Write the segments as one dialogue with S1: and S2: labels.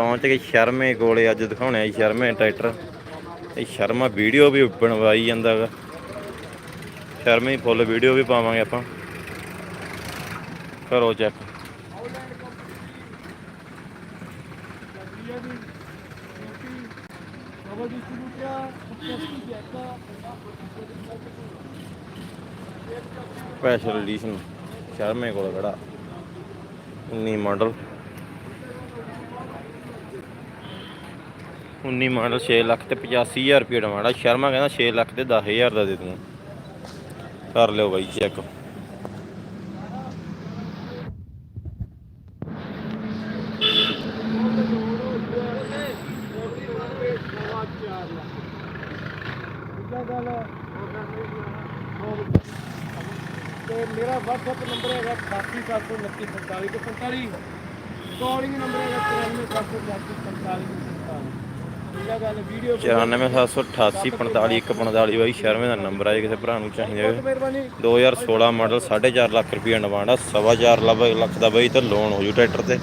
S1: ਪਹੁੰਚ ਗਏ ਸ਼ਰਮੇ ਕੋਲੇ, ਅੱਜ ਦਿਖਾਉਣੇ ਆ ਸ਼ਰਮੇ ਟਰੈਕਟਰ। ਇਹ ਸ਼ਰਮਾ ਵੀਡੀਓ ਵੀ ਬਣਵਾਈ ਜਾਂਦਾ ਗਾ। ਸ਼ਰਮੇ ਫੁੱਲ ਵੀਡੀਓ ਵੀ ਪਾਵਾਂਗੇ ਆਪਾਂ। ਕਰੋ ਚੈੱਕ ਸਪੈਸ਼ਲ ਐਡੀਸ਼ਨ ਸ਼ਰਮੇ ਕੋਲ ਖੜਾ। 19 ਮਾਡਲ ਉਨੀ 19 ਮਾਡਲ 6 ਲੱਖ ਤੇ 85000 ਰੁਪਏ ਦਾ ਮਾਡਲ। ਸ਼ਰਮਾ ਕਹਿੰਦਾ 6 ਲੱਖ ਤੇ 10000 ਦਾ ਦੇ ਦੂੰ। ਕਰ ਲਿਓ ਬਾਈ ਚੈੱਕ
S2: ਤੇ ਮੇਰਾ WhatsApp ਨੰਬਰ ਹੈਗਾ 88794445 ਕਾਲਿੰਗ ਨੰਬਰ ਹੈਗਾ
S1: 93744445 9478845145 ਬਾਈ ਸ਼ਰਮੇ ਦਾ ਨੰਬਰ ਆ ਜੇ, ਕਿਸੇ ਭਰਾ ਨੂੰ ਚਾਹੀਦਾ ਹੋਵੇ। 2016 ਮਾਡਲ 4.5 ਲੱਖ ਰੁਪਏ ਡਿਮਾਂਡ ਆ 4.5 ਲੱਖ ਦਾ ਬਾਈ ਤੇ ਲੋਨ ਹੋ ਜੂ ਟਰੈਕਟਰ ਤੇ।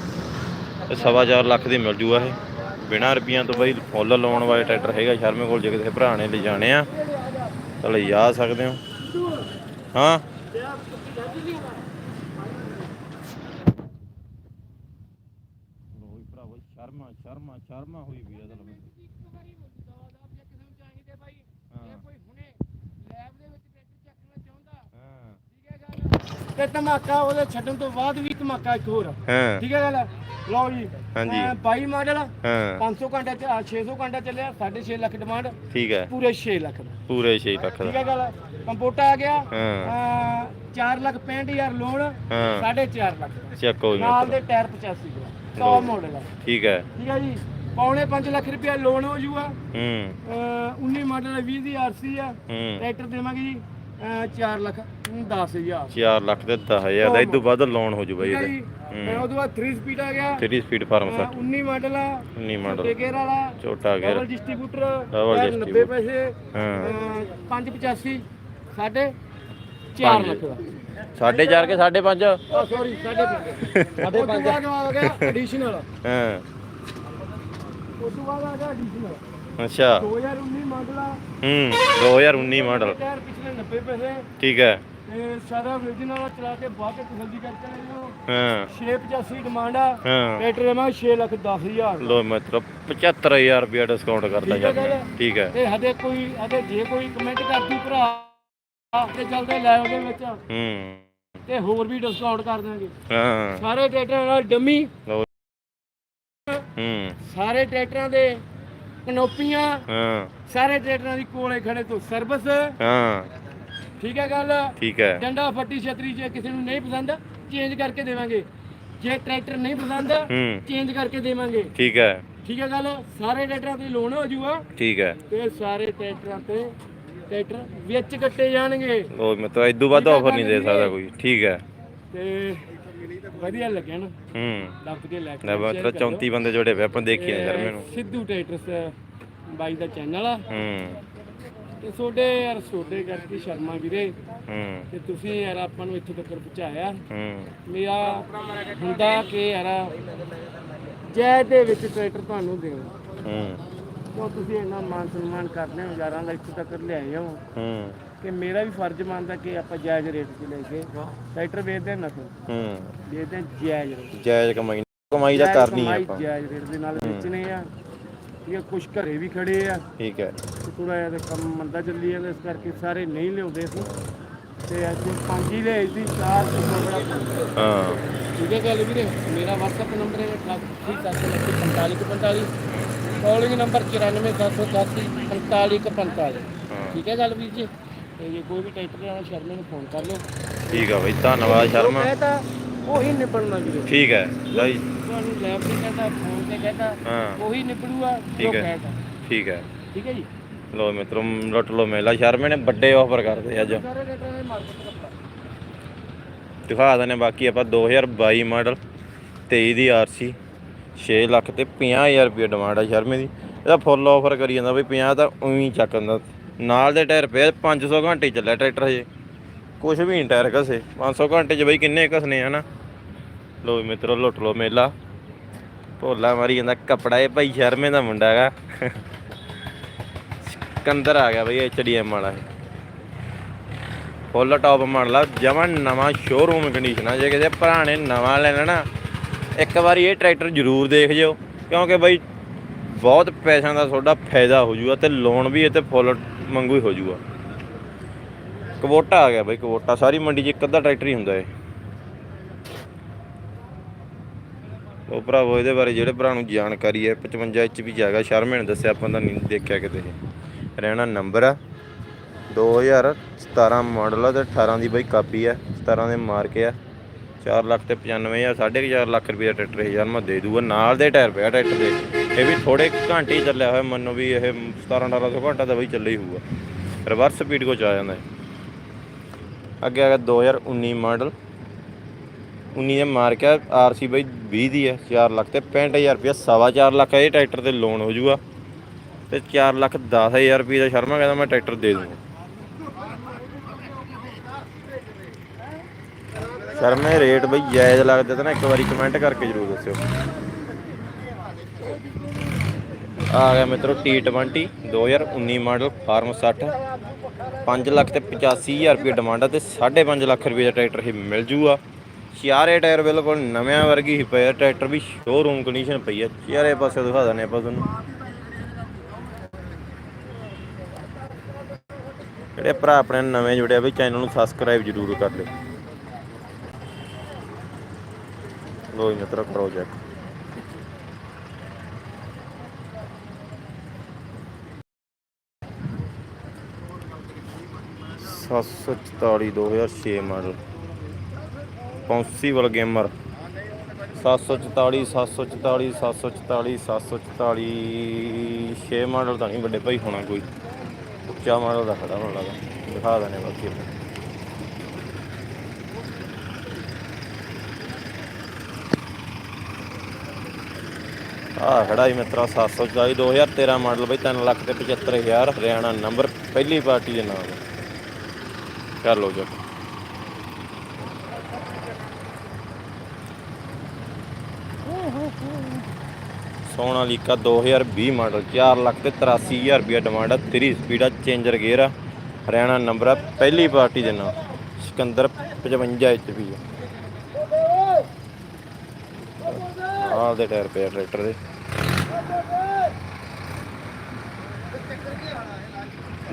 S1: 4.5 ਲੱਖ ਦੀ ਮਿਲ ਜੂਗਾ ਇਹ। ਬਿਨਾ ਰੁਪਈਆਂ ਤੋਂ ਬਾਈ ਫੁੱਲ ਲੋਨ ਵਾਲੇ ਟਰੈਕਟਰ ਹੈਗਾ ਸ਼ਰਮੇ ਕੋਲ, ਜੇ ਕਿਸੇ ਭਰਾ ਨੇ ਲਿਜਾਣੇ ਆ, ਤਾਂ ਲਈ ਆ ਸਕਦੇ ਹੋ। ਹਾਂ? ਸ਼ਰਮਾ ਸ਼ਰਮਾ ਸ਼ਰਮਾ ਹੋਈ ਵੀ ਆ ਤੁਹਾਨੂੰ
S2: ਤੇ ਧਮਾਕਾ ਉਹਦੇ ਛੱਡਣ ਤੋਂ ਬਾਅਦ ਵੀ ਧਮਾਕਾ ਇੱਕ ਹੋਰ।
S1: ਹਾਂ।
S2: ਠੀਕ ਹੈ ਗੱਲ? ਲਓ ਜੀ।
S1: ਹਾਂਜੀ।
S2: ਅਹ 22 ਮਾਡਲ
S1: ਹਾਂ।
S2: 500 ਘੰਟਾ ਚ- ਅਹ 600 ਘੰਟਾ ਚੱਲਿਆ 6.5 ਲੱਖ ਡਿਮਾਂਡ
S1: ਠੀਕ ਹੈ।
S2: ਪੂਰੇ 6 ਲੱਖ ਦਾ।
S1: ਪੂਰੇ 6 ਲੱਖ
S2: ਠੀਕ
S1: ਦਾ
S2: ਹੈ ਗੱਲ? ਕੰਪੋਟਾ ਆ ਗਿਆ।
S1: ਹਾਂ।
S2: 4 ਲੱਖ 65000 ਲੋਨ
S1: ਹਾਂ।
S2: 4.5 ਲੱਖ।
S1: ਚੈੱਕ ਹੋਈ
S2: ਨਾਲ ਦੇ ਟਾਇਰ 85 ਦਾ ਟੌਪ ਮਾਡਲ ਆ।
S1: ਠੀਕ ਹੈ।
S2: ਠੀਕ ਹੈ ਜੀ। ਪੌਣੇ 5 ਲੱਖ ਰੁਪਇਆ ਲੋਨ ਹੋ ਜੂਗਾ।
S1: ਹੂੰ।
S2: ਅਹ 19 ਮਾਡਲ 20 ਦੀ ਆਰਸੀ ਆ। ਟਰੈਕਟਰ ਦੇਵਾਂਗੇ ਜੀ। 4 ਲੱਖ 10000
S1: 4 ਲੱਖ ਤੇ 10000 ਦਾ ਇਦੋਂ ਵੱਧ ਲੋਨ ਹੋ ਜੂ ਬਾਈ ਇਹਦੇ।
S2: ਤੇ ਉਹਦੇ ਬਾਅਦ 3 ਸਪੀਡ ਆ ਗਿਆ।
S1: 3 ਸਪੀਡ ਫਾਰਮ ਸਰ।
S2: 19 ਮਾਡਲ ਆ
S1: 19 ਮਾਡਲ
S2: ਛੋਟੇ ਗੇਅਰ ਵਾਲਾ
S1: ਛੋਟਾ gear
S2: double distributor
S1: Double
S2: 90
S1: distributor।
S2: ਪੈਸੇ
S1: ਹਾਂ।
S2: 585 ਸਾਢੇ 4 ਲੱਖ ਦਾ।
S1: ਸਾਢੇ ਚਾਰ ਕੇ ਸਾਢੇ ਪੰਜ?
S2: ਆ ਸੌਰੀ ਸਾਢੇ 5 ਸਾਢੇ 5 ਆ ਗਿਆ ਐਡੀਸ਼ਨਲ
S1: ਹਾਂ।
S2: ਉਸ ਤੋਂ ਬਾਅਦ ਆ ਗਿਆ ਐਡੀਸ਼ਨਲ
S1: ਅੱਛਾ।
S2: 2019 ਮਾਡਲ ਆ।
S1: ਹੂੰ 2019 ਮਾਡਲ।
S2: ਟਾਇਰ ਪਿਛਲੇ 90 ਪੈਸੇ।
S1: ਠੀਕ ਹੈ।
S2: ਤੇ ਸਾਰਾ original ਵਾਲਾ ਚਲਾ ਕੇ ਬਾਅਦ ਵਿੱਚ ਤਸੱਲੀ ਕਰਕੇ ਲੈ ਜਾਓ
S1: ਹਾਂ।
S2: 685 ਡਿਮਾਂਡ ਆ।
S1: ਹਾਂ।
S2: ਟਰੈਕਟਰ ਮੈਂ 6 ਲੱਖ 10 ਹਜ਼ਾਰ।
S1: ਲੋ ਮਿੱਤਰੋ 75000 ਰੁਪਏ ਡਿਸਕਾਊਂਟ ਕਰਦਾ ਜਾਂਦਾ। ਠੀਕ ਹੈ।
S2: ਤੇ ਹਦੇ ਕੋਈ ਹਦੇ ਜੇ ਕੋਈ ਕਮੈਂਟ ਕਰਦੀ ਭਰਾ ਤੇ ਜਲਦੇ ਲੈ ਉਹਦੇ ਵਿੱਚ।
S1: ਹੂੰ।
S2: ਤੇ ਹੋਰ ਵੀ ਡਿਸਕਾਊਂਟ ਕਰ ਦਾਂਗੇ
S1: ਹਾਂ।
S2: ਸਾਰੇ ਟਰੈਕਟਰਾਂ ਨਾਲ ਡੰਮੀ।
S1: ਹੂੰ।
S2: ਸਾਰੇ ਟਰੈਕਟਰਾਂ ਦੇ ਕਨੋਪੀਆਂ।
S1: ਹਾਂ।
S2: ਸਾਰੇ ਟਰੈਕਟਰਾਂ ਦੀ ਕੋਲੇ ਖੜੇ ਤੋਂ ਸਰਵਿਸ
S1: ਹਾਂ।
S2: ਠੀਕ ਹੈ ਗੱਲ?
S1: ਠੀਕ ਹੈ।
S2: ਡੰਡਾ ਫੱਟੀ ਛਤਰੀ ਜੇ ਕਿਸੇ ਨੂੰ ਨਹੀਂ ਪਸੰਦ ਚੇਂਜ ਕਰਕੇ ਦੇਵਾਂਗੇ। ਜੇ ਟਰੈਕਟਰ ਨਹੀਂ ਪਸੰਦ
S1: ਹੂੰ।
S2: ਚੇਂਜ ਕਰਕੇ ਦੇਵਾਂਗੇ।
S1: ਠੀਕ ਹੈ।
S2: ਠੀਕ ਹੈ ਗੱਲ? ਸਾਰੇ ਟਰੈਕਟਰਾਂ ਤੇ ਲੋਨ ਹੋ ਜੂਗਾ।
S1: ਠੀਕ ਹੈ।
S2: ਤੇ ਸਾਰੇ ਟਰੈਕਟਰਾਂ ਤੇ ਟਰੈਕਟਰ ਵਿੱਚ ਕੱਟੇ ਜਾਣਗੇ।
S1: ਲੋ ਮਿੱਤਰੋ ਇਦੋਂ ਵੱਧ ਆਫਰ ਨਹੀਂ ਦੇ ਸਕਦਾ ਕੋਈ। ਠੀਕ ਹੈ।
S2: ਤੇ ਵਧੀਆ ਲੱਗਿਆ ਨਾ।
S1: ਹੂੰ।
S2: ਲੱਭ ਕੇ ਲੈ ਕੇ
S1: ਲੈ ਮਿੱਤਰੋ 34 ਬੰਦੇ ਜੋੜੇ ਪਏ ਆਪਾਂ ਦੇਖੀ ਨੇ ਸ਼ਰਮੇ ਨੂੰ
S2: ਸਿੱਧੂ ਟਰੈਕਟਰਸ ਬਾਈ ਦਾ ਚੈਨਲ ਆ।
S1: ਹੂੰ।
S2: ਤੇ ਤੁਹਾਡੇ ਯਾਰ ਤੁਹਾਡੇ ਕਰਕੇ ਸ਼ਰਮਾ ਵੀਰੇ।
S1: ਹੂੰ।
S2: ਤੇ ਤੁਸੀਂ ਯਾਰ ਆਪਾਂ ਨੂੰ ਇੱਥੇ ਤੱਕ ਪਹੁੰਚਾਇਆ।
S1: ਹੂੰ।
S2: ਮੇਰਾ ਹੁੰਦਾ ਕਿ ਯਾਰ ਜੈ ਦੇ ਵਿੱਚ ਟਰੈਕਟਰ ਤੁਹਾਨੂੰ ਦੇਣਾ।
S1: ਹੂੰ।
S2: ਕਿਉਂ ਤੁਸੀਂ ਇੰਨਾ ਮਾਨ ਸਨਮਾਨ ਕਰਦੇ ਹੋ ਯਾਰਾਂ ਦਾ ਇੱਥੇ ਤੱਕ ਲਿਆਏ ਹੋ।
S1: ਹੂੰ।
S2: ਕਿ ਮੇਰਾ ਵੀ ਫਰਜ਼ ਬਣਦਾ ਕਿ ਆਪਾਂ ਜਾਇਜ਼ ਰੇਟ 'ਤੇ ਲੈ ਕੇ ਟਰੈਕਟਰ ਵੇਚਦੇ ਨਾ ਫਿਰ
S1: ਹੂੰ।
S2: ਵੇਚਦੇ ਜਾਇਜ਼ ਰੇਟ
S1: ਜਾਇਜ਼ ਕਮਾਈ ਕਮਾਈ ਤਾਂ ਕਰਨੀ ਆਪਾਂ।
S2: ਜਾਇਜ਼ ਰੇਟ ਦੇ ਨਾਲ ਵੇਚਣੇ ਆ। ਇਹ ਕੁਝ ਘਰੇ ਵੀ ਖੜੇ ਆ।
S1: ਠੀਕ ਹੈ।
S2: ਥੋੜਾ ਜਿਹਾ ਤੇ ਕੰਮ ਮੰਦਾ ਚੱਲੀ ਜਾਂਦਾ ਇਸ ਕਰਕੇ ਸਾਰੇ ਨਹੀਂ ਲਿਆਉਂਦੇ ਸੀ ਤੇ ਅੱਜ ਪੰਜ ਹੀ ਲਿਆਈ ਸੀ ਚਾਰ ਤੋਂ ਬੜਾ
S1: ਹਾਂ।
S2: ਠੀਕ ਗੱਲ ਵੀਰੇ ਮੇਰਾ WhatsApp ਨੰਬਰ ਹੈ 884545 ਕਾਲਿੰਗ ਨੰਬਰ 9477844545 ਠੀਕ ਹੈ ਗੱਲ ਵੀਰ ਜੀ? ਤੇ ਜੇ ਕੋਈ ਵੀ ਟਰੈਕਟਰ ਲੈਣਾ ਸ਼ਰਮੇ ਨੂੰ ਫੋਨ ਕਰ ਲਓ।
S1: ਠੀਕ ਆ ਬਈ ਧੰਨਵਾਦ ਸ਼ਰਮਾ।
S2: ਉਹੀ ਨਿਬੜਨਾ ਵੀਰੇ
S1: ਠੀਕ ਹੈ ਲਈ
S2: ਤੁਹਾਨੂੰ ਲੈਬ ਤੇ ਕਹਿੰਦਾ ਫੋਨ ਤੇ ਕਹਿੰਦਾ
S1: ਹਾਂ।
S2: ਉਹੀ ਨਿਬੜੂਗਾ ਜੋ
S1: ਠੀਕ ਹੈ। ਠੀਕ ਹੈ।
S2: ਠੀਕ ਹੈ ਜੀ?
S1: ਲੋ ਮਿੱਤਰੋ ਲੁੱਟ ਲੋ ਮੇਲਾ। ਸ਼ਰਮੇ ਨੇ ਵੱਡੇ ਆਫਰ ਕਰਦੇ ਅੱਜ।
S2: ਸਾਰੇ ਟਰੈਕਟਰਾਂ ਦੇ ਮਾਰਕੀਟ ਕੱਪੜਾ
S1: ਦਿਖਾ ਦਨੇ ਬਾਕੀ ਆਪਾਂ 2022 ਮਾਡਲ 23 ਦੀ ਆਰਸੀ 6 ਲੱਖ ਤੇ 50000 ਰੁਪਏ ਡਿਮਾਂਡ ਆ ਸ਼ਰਮੇ ਦੀ ਇਹਦਾ ਫੁੱਲ ਆਫਰ ਕਰੀ ਜਾਂਦਾ ਬਈ 50 ਤਾਂ ਉਹੀ ਚੱਕ ਦਿੰਦਾ। ਨਾਲ ਦੇ ਟਾਇਰ ਪਏ 500 ਘੰਟੇ ਚੱਲਿਆ ਟਰੈਕਟਰ ਹਜੇ। ਕੁਝ ਵੀ ਨਹੀਂ ਟਾਇਰ ਘਸੇ। 500 ਘੰਟੇ ਚ ਬਈ ਕਿੰਨੇ ਘਸਨੇ ਹਨਾ ਲੋ ਵੀ ਮਿੱਤਰੋ, ਲੁੱਟ ਲੋ ਮੇਲਾ। ਭੋਲਾ ਮਾਰੀ ਜਾਂਦਾ ਕਪੜਾ, ਇਹ ਭਾਈ ਸ਼ਰਮੇ ਦਾ ਮੁੰਡਾ ਹੈਗਾ। ਕੰਦਰ ਆ ਗਿਆ ਬਈ ਐਚਡੀਐਮ ਵਾਲਾ ਇਹ। ਫੁੱਲ ਟੌਪ ਮਾਡਲ ਆ, ਜਮਾਂ ਨਵਾਂ ਸ਼ੋਰੂਮ ਕੰਡੀਸ਼ਨ ਆ। ਜੇ ਕਿਸੇ ਭਰਾ ਨੇ ਨਵਾਂ ਲੈਣਾ ਨਾ, ਇੱਕ ਵਾਰੀ ਇਹ ਟਰੈਕਟਰ ਜ਼ਰੂਰ ਦੇਖ ਜਿਓ। ਕਿਉਂਕਿ ਬਈ ਬਹੁਤ ਪੈਸਿਆਂ ਦਾ ਤੁਹਾਡਾ ਫਾਇਦਾ ਹੋ ਜੂਗਾ ਤੇ ਲੋਨ ਵੀ ਇਹ ਤੇ ਫੁੱਲ ਮੰਗੂ ਹੀ ਹੋ ਜੂਗਾ। ਕਵੋਟਾ ਆ ਗਿਆ ਬਈ ਕਵੋਟਾ ਸਾਰੀ ਮੰਡੀ 'ਚ ਇੱਕ ਅੱਧਾ ਟਰੈਕਟਰ ਹੀ ਹੁੰਦਾ ਏ ਉਹ ਭਰਾਵੋ, ਇਹਦੇ ਬਾਰੇ ਜਿਹੜੇ ਭਰਾ ਨੂੰ ਜਾਣਕਾਰੀ ਹੈ 55 ਇੰਚ ਵੀ ਜਾਗਾ ਸ਼ਰਮੇ ਨੇ ਦੱਸਿਆ, ਆਪਾਂ ਤਾਂ ਨਹੀਂ ਦੇਖਿਆ ਕਿਤੇ ਇਹ। ਰਹਿਣਾ ਨੰਬਰ ਆ। 2017 ਮਾਡਲ ਆ ਤੇ 18 ਦੀ ਬਈ ਕਾਪੀ ਆ 17 ਦੇ ਮਾਰ ਕੇ ਆ। 4 ਲੱਖ ਤੇ 95000 4.5 ਲੱਖ ਰੁਪਏ ਦਾ ਟਰੈਕਟਰ ਇਹ ਯਾਰ ਮੈਂ ਦੇ ਦੂਗਾ। ਨਾਲ ਦੇ ਟਾਇਰ ਪਿਆ ਟਰੈਕਟਰ ਦੇ ਇਹ ਵੀ ਥੋੜੇ ਘੰਟੇ ਹੀ ਚੱਲਿਆ ਹੋਇਆ, ਮੰਨੋ ਵੀ ਇਹ 17 1800 ਘੰਟਾ ਤਾਂ ਬਈ ਚੱਲੇ ਹੀ ਹੋਊਗਾ। ਰਿਵਰਸ ਸਪੀਡ ਕੋ ਚ ਆ ਜਾਂਦਾ ਹੈ ਅੱਗੇ ਆ ਗਿਆ 2019 ਮਾਡਲ 19 ਦੇ ਮਾਰ ਕੇ ਆਰਸੀ ਬਾਈ 20 ਦੀ ਹੈ 4 ਲੱਖ ਤੇ 65000 ਰੁਪਏ ਸਵਾ 4 ਲੱਖ ਇਹ ਟਰੈਕਟਰ ਤੇ ਲੋਨ ਹੋ ਜਾਊਗਾ ਤੇ 4 ਲੱਖ 10000 ਰੁਪਏ ਦਾ ਸ਼ਰਮਾ ਕਹਿੰਦਾ ਮੈਂ ਟਰੈਕਟਰ ਦੇ ਦੂੰਗਾ। ਸ਼ਰਮੇ ਰੇਟ ਬਈ ਜਾਇਜ਼ ਲੱਗਦਾ ਤਾਂ ਨਾ, ਇੱਕ ਵਾਰੀ ਕਮੈਂਟ ਕਰਕੇ ਜਰੂਰ ਦੱਸਿਓ। ਆ ਗਿਆ ਮਿੱਤਰੋ T20 2019 ਮਾਡਲ ਫਾਰਮ 60 5 ਲੱਖ ਤੇ 85000 ਰੁਪਏ ਡਿਮਾਂਡ ਆ ਤੇ 5.5 ਲੱਖ ਰੁਪਏ ਦਾ ਟਰੈਕਟਰ ਇਹ ਮਿਲ ਜੂਗਾ। ਚਾਰੇ ਟਾਇਰ ਬਿਲਕੁਲ ਨਵਿਆਂ ਵਰਗੀ ਹੀ ਪਿਆ ਟਰੈਕਟਰ ਵੀ ਸ਼ੋਰੂਮ ਕੰਡੀਸ਼ਨ ਪਈ ਹੈ ਚਾਰੇ ਪਾਸੇ ਦਿਖਾ ਦਨੇ ਆਪਾਂ ਤੁਹਾਨੂੰ। ਜਿਹੜੇ ਭਰਾ ਆਪਣੇ ਨਵੇਂ ਜੁੜਿਆ ਵੀ ਚੈਨਲ ਨੂੰ ਸਬਸਕ੍ਰਾਈਬ ਜ਼ਰੂਰ ਕਰ ਲਿਓ। ਲੋ ਜੀ ਮਿੱਤਰੋ, ਕਰੋ ਚੈੱਕ ਸੱਤ ਸੌ ਚੁਤਾਲੀ, ਦੋ ਹਜ਼ਾਰ ਛੇ ਮਾਡਲ ਪੌਂਸੀਬਲ ਗੇਮਰ। 744 744 744 744 ਛੇ ਮਾਡਲ ਤਾਂ ਨਹੀਂ ਵੱਡੇ ਭਾਈ ਹੋਣਾ ਕੋਈ। ਉੱਚਾ ਮਾਡਲ ਦਾ ਖੜਾ ਹੋਣਾ ਲੱਗਦਾ। ਦਿਖਾ ਦਨੇ ਬਾਕੀ ਆਪਾਂ। ਆਹ ਖੜਾ ਹੀ ਮਿੱਤਰਾ 744 2013 ਮਾਡਲ ਬਈ 3 ਲੱਖ ਤੇ 75000 ਹਰਿਆਣਾ ਨੰਬਰ, ਪਹਿਲੀ ਪਾਰਟੀ ਦੇ ਨਾਮ। ਕਰ ਲਓ ਜੀ ਸੋਨਾ ਸੋਨਾਲੀਕਾ 2020 ਮਾਡਲ 4 ਲੱਖ ਤੇ 83000 ਰੁਪਏ ਡਿਮਾਂਡ ਆ। 3 ਸਪੀਡ ਆ ਚੇਂਜਰ ਗੇਅਰ ਆ। ਹਰਿਆਣਾ ਨੰਬਰ ਆ, ਪਹਿਲੀ ਪਾਰਟੀ ਦੇ ਨਾਮ ਸਿਕੰਦਰ 55 ਐਚਪੀ ਆ। ਆਹ ਦੇ ਟਾਇਰ ਪਿਆ ਟਰੈਕਟਰ ਦੇ।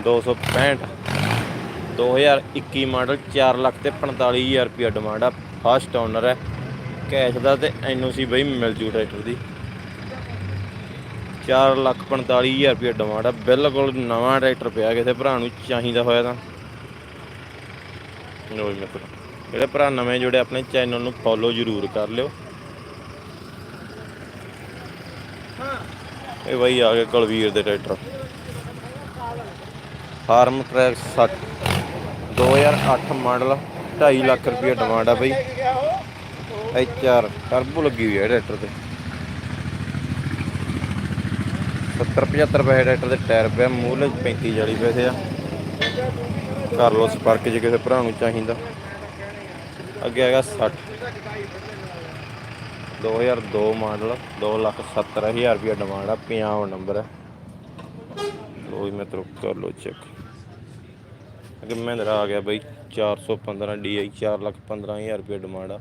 S1: 265 2021 ਮਾਡਲ 4 ਲੱਖ ਤੇ 45000 ਰੁਪਏ ਡਿਮਾਂਡ ਆ। ਫਸਟ ਓਨਰ ਹੈ ਕੈਸ਼ ਦਾ ਤੇ ਐਨਓਸੀ ਬਈ ਮਿਲ ਜੂ ਟਰੈਕਟਰ ਦੀ। 4 ਲੱਖ 45000 ਰੁਪਏ ਡਿਮਾਂਡ ਆ। ਬਿਲਕੁਲ ਨਵਾਂ ਟਰੈਕਟਰ ਪਿਆ ਕਿਸੇ ਭਰਾ ਨੂੰ ਚਾਹੀਦਾ ਹੋਇਆ ਤਾਂ। ਲੋ ਜੀ ਮਿੱਤਰੋ, ਜਿਹੜੇ ਭਰਾ ਨਵੇਂ ਜੁੜੇ ਆਪਣੇ ਚੈਨਲ ਨੂੰ ਫੋਲੋ ਜ਼ਰੂਰ ਕਰ ਲਿਓ। ਇਹ ਬਈ ਆ ਗਏ ਕੁਲਵੀਰ ਦੇ tractor. Farm track 60 2008 model 2.5 lakh ਰੁਪਏ ਡਿਮਾਂਡ ਆ ਬਈ। ਐਚਆਰ ਟਰਬੋ ਲੱਗੀ ਹੋਈ ਹੈ ਟਰੈਕਟਰ ਤੇ। 70 75 ਪੈਸੇ ਟਰੈਕਟਰ ਦੇ ਟਾਇਰ ਪਿਆ ਮੂਲ 35 40 ਪੈਸੇ ਆ। ਕਰ ਲਓ ਸਪਰਕ ਜੇ ਕਿਸੇ ਭਰਾ ਨੂੰ ਚਾਹੀਦਾ। ਅੱਗੇ ਹੈਗਾ 60 2002 ਮਾਡਲ 2 ਲੱਖ 70 ਹਜ਼ਾਰ ਰੁਪਏ ਡਿਮਾਂਡ ਆ ਪੰਜਾਬ ਨੰਬਰ ਹੈ ਲੋ ਜੀ ਮਿੱਤਰੋ ਕਰ ਲਓ ਚੈੱਕ ਅੱਗੇ ਮਹਿੰਦਰਾ ਆ ਗਿਆ ਬਈ 415 DI 4 ਲੱਖ 15 ਹਜ਼ਾਰ ਰੁਪਏ ਡਿਮਾਂਡ ਆ।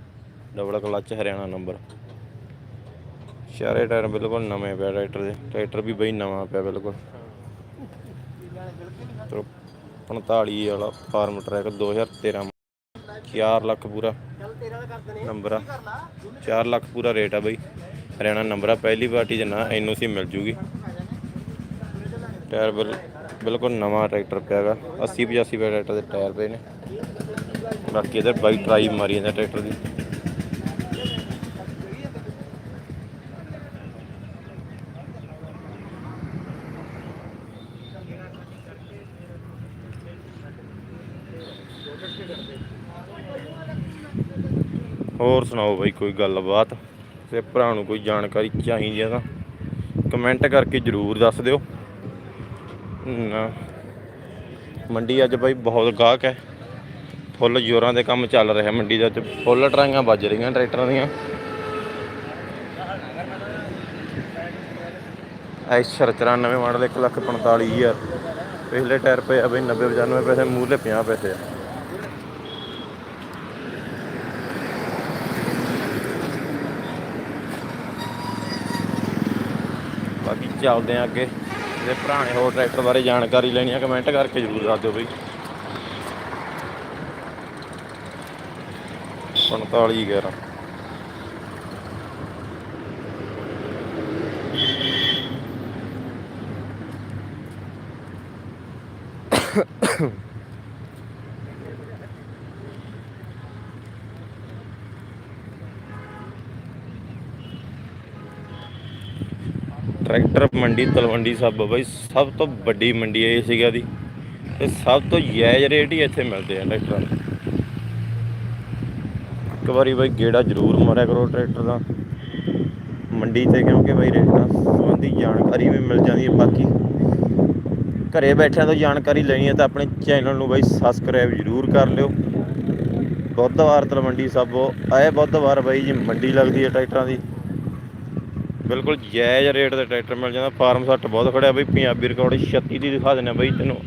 S1: ਡਬਲ ਕਲਚ ਹਰਿਆਣਾ ਨੰਬਰ ਚਾਰੇ ਟਾਇਰ ਬਿਲਕੁਲ ਨਵੇਂ ਪਿਆ ਟਰੈਕਟਰ ਦੇ, ਟਰੈਕਟਰ ਵੀ ਬਈ ਨਵਾਂ ਪਿਆ ਬਿਲਕੁਲ। ਚਲੋ 45 ਵਾਲਾ ਫਾਰਮ ਟਰੈਕ 2013 4 ਲੱਖ ਪੂਰਾ ਨੰਬਰ ਆ। 4 ਲੱਖ ਪੂਰਾ ਰੇਟ ਆ ਬਈ। ਹਰਿਆਣਾ ਨੰਬਰ ਆ, ਪਹਿਲੀ ਪਾਰਟੀ ਦੇ ਨਾਂ ਐਨਓਸੀ ਮਿਲ ਜੂਗੀ। ਟਾਇਰ ਬਿਲ- ਬਿਲਕੁਲ ਨਵਾਂ ਟਰੈਕਟਰ ਪਿਆਗਾ 80 85 ਰੁਪਏ ਟਰੈਕਟਰ ਦੇ ਟਾਇਰ ਪਏ ਨੇ। ਬਾਕੀ ਇਹਦੇ ਬਾਈ ਟਰਾਈ ਮਾਰੀ ਜਾਂਦਾ ਟਰੈਕਟਰ ਦੀ। ਹੋਰ ਸੁਣਾਓ ਬਾਈ, ਕੋਈ ਗੱਲਬਾਤ? ਤੇ ਭਰਾ ਨੂੰ ਕੋਈ ਜਾਣਕਾਰੀ ਚਾਹੀਦੀ ਆ ਤਾਂ ਕਮੈਂਟ ਕਰਕੇ ਜਰੂਰ ਦੱਸ ਦਿਓ। ਨਾ। ਮੰਡੀ ਅੱਜ ਬਾਈ ਬਹੁਤ ਗਾਹਕ ਹੈ। ਫੁੱਲ ਜ਼ੋਰਾਂ ਦੇ ਕੰਮ ਚੱਲ ਰਿਹਾ ਮੰਡੀ ਦੇ ਵਿੱਚ ਫੁੱਲ ਟਰਾਈਆਂ ਵੱਜ ਰਹੀਆਂ ਟਰੈਕਟਰਾਂ ਦੀਆਂ। ਐਸ਼ਰ 94 ਮਾਡਲ 145000 ਪਿਛਲੇ ਟਾਇਰ ਪਏ ਆ ਬਈ 90 95 ਪੈਸੇ ਮੂਹਰੇ 50 ਪੈਸੇ ਆ ਬਾਕੀ ਚੱਲਦੇ ਆ ਅੱਗੇ। ਜੇ ਭਰਾ ਨੇ ਹੋਰ ਟਰੈਕਟਰ ਬਾਰੇ ਜਾਣਕਾਰੀ ਲੈਣੀ ਆ ਕਮੈਂਟ ਕਰਕੇ ਜ਼ਰੂਰ ਦੱਸ ਦਿਓ ਬਈ। 45 11 ਟਰੈਕਟਰ, ਮੰਡੀ, ਤਲਵੰਡੀ ਸਾਬੋ ਬਾਈ। ਸਭ ਤੋਂ ਵੱਡੀ ਮੰਡੀ ਇਹ ਸੀਗਾ ਦੀ। ਤੇ ਸਭ ਤੋਂ ਜਾਇਜ਼ ਰੇਟ ਹੀ ਇੱਥੇ ਮਿਲਦੇ ਆ ਟਰੈਕਟਰਾਂ ਦੇ। ਇੱਕ ਵਾਰੀ ਬਾਈ ਗੇੜਾ ਜ਼ਰੂਰ ਮਾਰਿਆ ਕਰੋ ਟਰੈਕਟਰ ਦਾ। ਮੰਡੀ ਤੇ ਕਿਉਂਕਿ ਬਾਈ ਰੇਟਾਂ ਸੰਬੰਧੀ ਜਾਣਕਾਰੀ ਵੀ ਮਿਲ ਜਾਂਦੀ ਹੈ ਬਾਕੀ ਘਰੇ ਬੈਠਿਆਂ ਤੋਂ ਜਾਣਕਾਰੀ ਲੈਣੀ ਹੈ ਤਾਂ ਆਪਣੇ ਚੈਨਲ ਨੂੰ ਬਾਈ ਸਬਸਕ੍ਰਾਈਬ ਜ਼ਰੂਰ ਕਰ ਲਿਓ। ਬੁੱਧਵਾਰ, ਤਲਵੰਡੀ ਸਾਬੋ ਆਏ ਬੁੱਧਵਾਰ ਬਾਈ ਜੀ, ਮੰਡੀ ਲੱਗਦੀ ਹੈ ਟਰੈਕਟਰਾਂ ਦੀ। ਬਿਲਕੁਲ ਜਾਇਜ਼ ਰੇਟ 'ਤੇ ਟਰੈਕਟਰ ਮਿਲ ਜਾਂਦਾ, ਫਾਰਮ ਸੱਟ ਬਹੁਤ ਖੜਿਆ ਬਈ, ਪੰਜਾਬੀ ਰਿਕਾਰਡ 36 ਦੀ ਦਿਖਾ ਦਿੰਦੇ ਆ ਬਈ, ਤੈਨੂੰ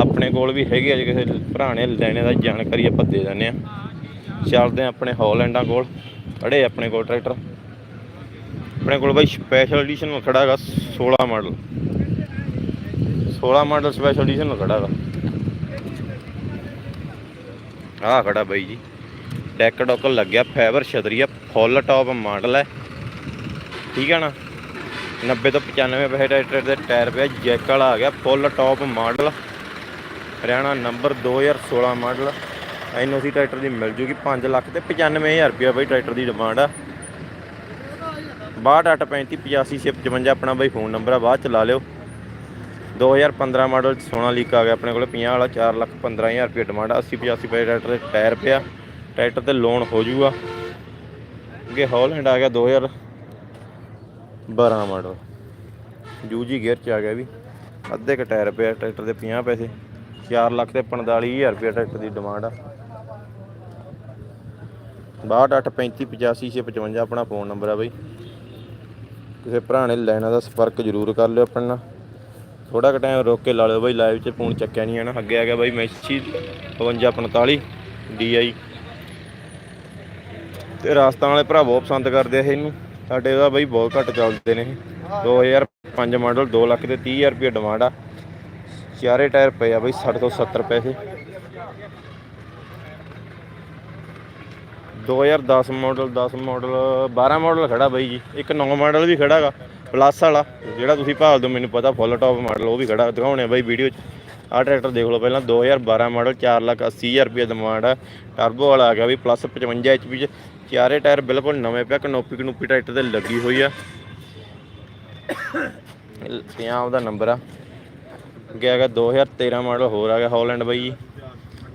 S1: ਆਪਣੇ ਕੋਲ ਵੀ ਹੈਗੇ ਆ, ਜੇ ਕਿਸੇ ਭਰਾ ਨੇ ਲੈਣੇ ਦਾ ਜਾਣਕਾਰੀ ਆਪਾਂ ਦੇ ਦਿੰਦੇ ਆ। ਚੱਲਦੇ ਆ ਆਪਣੇ ਹੌਲੈਂਡਾਂ ਕੋਲ, ਖੜੇ ਆਪਣੇ ਕੋਲ ਟਰੈਕਟਰ। ਆਪਣੇ ਕੋਲ ਬਈ ਸਪੈਸ਼ਲ ਐਡੀਸ਼ਨ ਖੜਾ ਹੈਗਾ 16 ਮਾਡਲ 16 ਮਾਡਲ ਸਪੈਸ਼ਲ ਐਡੀਸ਼ਨ ਖੜਾ ਹੈਗਾ। ਆਹ ਖੜਾ ਬਈ ਜੀ। ਡੈਕ ਡੋਕ ਲੱਗਿਆ ਫਾਈਬਰ ਛਤਰੀਆ ਫੁੱਲ ਟਾਪ ਮਾਡਲ ਹੈ। ਠੀਕ ਹੈ ਨਾ? 90 ਤੋਂ 95 ਪੈਸੇ ਟਰੈਕਟਰ ਦੇ ਟਾਇਰ ਪਿਆ, ਜੈਕ ਵਾਲਾ ਆ ਗਿਆ full top model Haryana number 2016 model NOC tractor ਦੀ ਮਿਲ ਜੂਗੀ 5 ਲੱਖ ਤੇ 95000 ਰੁਪਇਆ ਬਈ ਟਰੈਕਟਰ ਦੀ ਡਿਮਾਂਡ ਆ। 6285585655 ਆਪਣਾ ਬਈ ਫੋਨ ਨੰਬਰ ਆ, ਬਾਅਦ ਚ ਲਾ ਲਿਓ। 2015 ਮਾਡਲ ਸੋਨਾ ਲੀਕ ਆ ਗਿਆ ਆਪਣੇ ਕੋਲ 50 ਵਾਲਾ 4 ਲੱਖ 15000 ਰੁਪਏ ਡਿਮਾਂਡ ਆ 80 85 ਪੈਸੇ ਟਰੈਕਟਰ ਦੇ ਟਾਇਰ ਪਿਆ। ਟਰੈਕਟਰ ਤੇ ਲੋਨ ਹੋ ਜੂਗਾ। ਅੱਗੇ ਹੌਲੈਂਡ ਆ ਗਿਆ 2000 12 ਮਾਡਲ ਜੂਜੀ ਗੇਅਰ ਚ ਆ ਗਿਆ ਵੀ। ਅੱਧੇ ਕ ਟਾਇਰ ਪਿਆ ਟਰੈਕਟਰ ਦੇ 50 ਪੈਸੇ। 4 ਲੱਖ ਤੇ 45000 ਰੁਪਏ ਟਰੈਕਟਰ ਦੀ ਡਿਮਾਂਡ ਆ। 6285585655 ਆਪਣਾ ਫੋਨ ਨੰਬਰ ਆ ਬਈ। ਕਿਸੇ ਭਰਾ ਨੇ ਲੈਣਾ ਦਾ ਸੰਪਰਕ ਜ਼ਰੂਰ ਕਰ ਲਿਓ ਆਪਣੇ ਨਾਲ। ਥੋੜਾ ਕੁ ਟਾਈਮ ਰੋਕ ਕੇ ਲਾ ਲਿਓ ਬਈ ਲਾਈਵ 'ਚ ਫੋਨ ਚੱਕਿਆ ਨਹੀਂ ਆਣਾ ਅੱਗੇ ਆ ਗਿਆ ਬਈ ਮੈਸੀ 5245 DI ਤੇ ਰਾਜਸਥਾਨ ਵਾਲੇ ਭਰਾ ਬਹੁਤ ਪਸੰਦ ਕਰਦੇ ਆ ਇਹਨੂੰ। ਸਾਡੇ ਦਾ ਬਈ ਬਹੁਤ ਘੱਟ ਚੱਲਦੇ ਨੇ ਇਹ। 2005 ਮਾਡਲ 2 ਲੱਖ ਤੇ 30000 ਰੁਪਏ ਡਿਮਾਂਡ ਆ। ਚਾਰੇ ਟਾਇਰ ਪਏ ਆ ਬਈ 60 ਤੋਂ 70 ਪੈਸੇ। 2010 ਮਾਡਲ 10 ਮਾਡਲ 12 ਮਾਡਲ ਖੜਾ ਬਈ ਜੀ। ਇੱਕ ਨਵਾਂ ਮਾਡਲ ਵੀ ਖੜਾਗਾ ਪਲੱਸ ਵਾਲਾ। ਜਿਹੜਾ ਤੁਸੀਂ ਭਾਲ ਦੋ ਮੈਨੂੰ ਪਤਾ ਫੁੱਲ ਟਾਪ ਮਾਡਲ ਉਹ ਵੀ ਖੜਾ। ਦਿਖਾਉਣੇ ਆ ਬਈ ਵੀਡੀਓ 'ਚ। ਆਹ ਟਰੈਕਟਰ ਦੇਖ ਲਓ ਪਹਿਲਾਂ। 2012 ਮਾਡਲ 4 ਲੱਖ 80000 ਰੁਪਏ ਡਿਮਾਂਡ ਆ। ਟਰਬੋ ਵਾਲਾ ਆ ਗਿਆ ਵੀ ਪਲੱਸ 55 ਐਚਪੀ 'ਚ। ਚਾਰੇ ਟਾਇਰ ਬਿਲਕੁਲ ਨਵੇਂ ਪਿਆ, ਕਨੋਪੀ ਕਨੂਪੀ ਟਰੈਕਟਰ ਤੇ ਲੱਗੀ ਹੋਈ ਆ। ਪੰਜਾਬ ਦਾ ਨੰਬਰ ਆ। ਅੱਗੇ ਆ ਗਿਆ 2013 ਮਾਡਲ ਹੋਰ ਆ ਗਿਆ ਹਾਲੈਂਡ ਬਾਈ। ਜੀ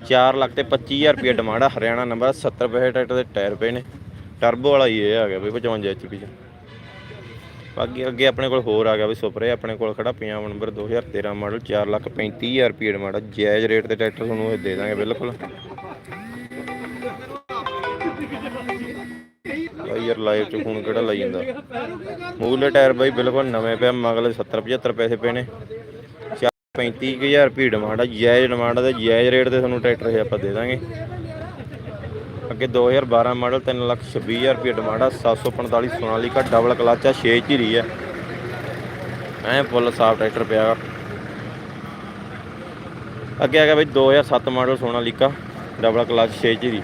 S1: 4 ਲੱਖ ਤੇ 25000 ਰੁਪਏ ਡਿਮਾਂਡ ਆ, ਹਰਿਆਣਾ ਨੰਬਰ 70 ਪੈਸੇ ਟਰੈਕਟਰ ਦੇ ਟਾਇਰ ਪਏ ਨੇ। ਟਰਬੋ ਵਾਲਾ ਹੀ ਇਹ ਆ ਗਿਆ ਬਈ 55 ਐਚਪੀ ਚ। ਬਾਕੀ ਅੱਗੇ ਆਪਣੇ ਕੋਲ ਹੋਰ ਆ ਗਿਆ ਬਈ ਸੁਪਰੇ ਆਪਣੇ ਕੋਲ ਖੜਾ ਪੰਜਾਬ ਨੰਬਰ 2013 ਮਾਡਲ 4 ਲੱਖ 35000 ਰੁਪਏ ਡਿਮਾਂਡ ਆ। ਜਾਇਜ਼ ਰੇਟ ਤੇ ਟਰੈਕਟਰ ਤੁਹਾਨੂੰ ਇਹ ਦੇ ਦਾਂਗੇ ਬਿਲਕੁਲ। ਬਾਈ ਯਾਰ ਲਾਈਵ ਚ ਫੋਨ ਕਿਹੜਾ ਲਾਈ ਜਾਂਦਾ? ਮੂਲੇ ਟਾਇਰ ਬਾਈ ਬਿਲਕੁਲ ਨਵੇਂ ਪਿਆ ਮਗਲੇ 70 75 ਪੈਸੇ ਪਏ ਨੇ। 35000 ਰੁਪਏ ਡਿਮਾਂਡ ਆ ਜਾਇਜ਼ ਡਿਮਾਂਡ ਆ ਤੇ ਜਾਇਜ਼ ਰੇਟ ਤੇ ਤੁਹਾਨੂੰ ਟਰੈਕਟਰ ਇਹ ਆਪਾਂ ਦੇ ਦਾਂਗੇ। ਅੱਗੇ 2012 ਮਾਡਲ 326000 ਰੁਪਏ ਡਿਮਾਂਡ ਆ 745 ਸੋਨਾਲੀਕਾ ਡਬਲ ਕਲਚ ਆ 6 ਝੀਰੀ ਆ। ਐ ਫੁੱਲ ਸਾਫ਼ ਟਰੈਕਟਰ ਪਿਆ ਅੱਗੇ ਆ ਗਿਆ ਬਈ 2007 ਮਾਡਲ ਸੋਨਾਲੀਕਾ ਡਬਲ ਕਲਚ 6 ਝੀਰੀ।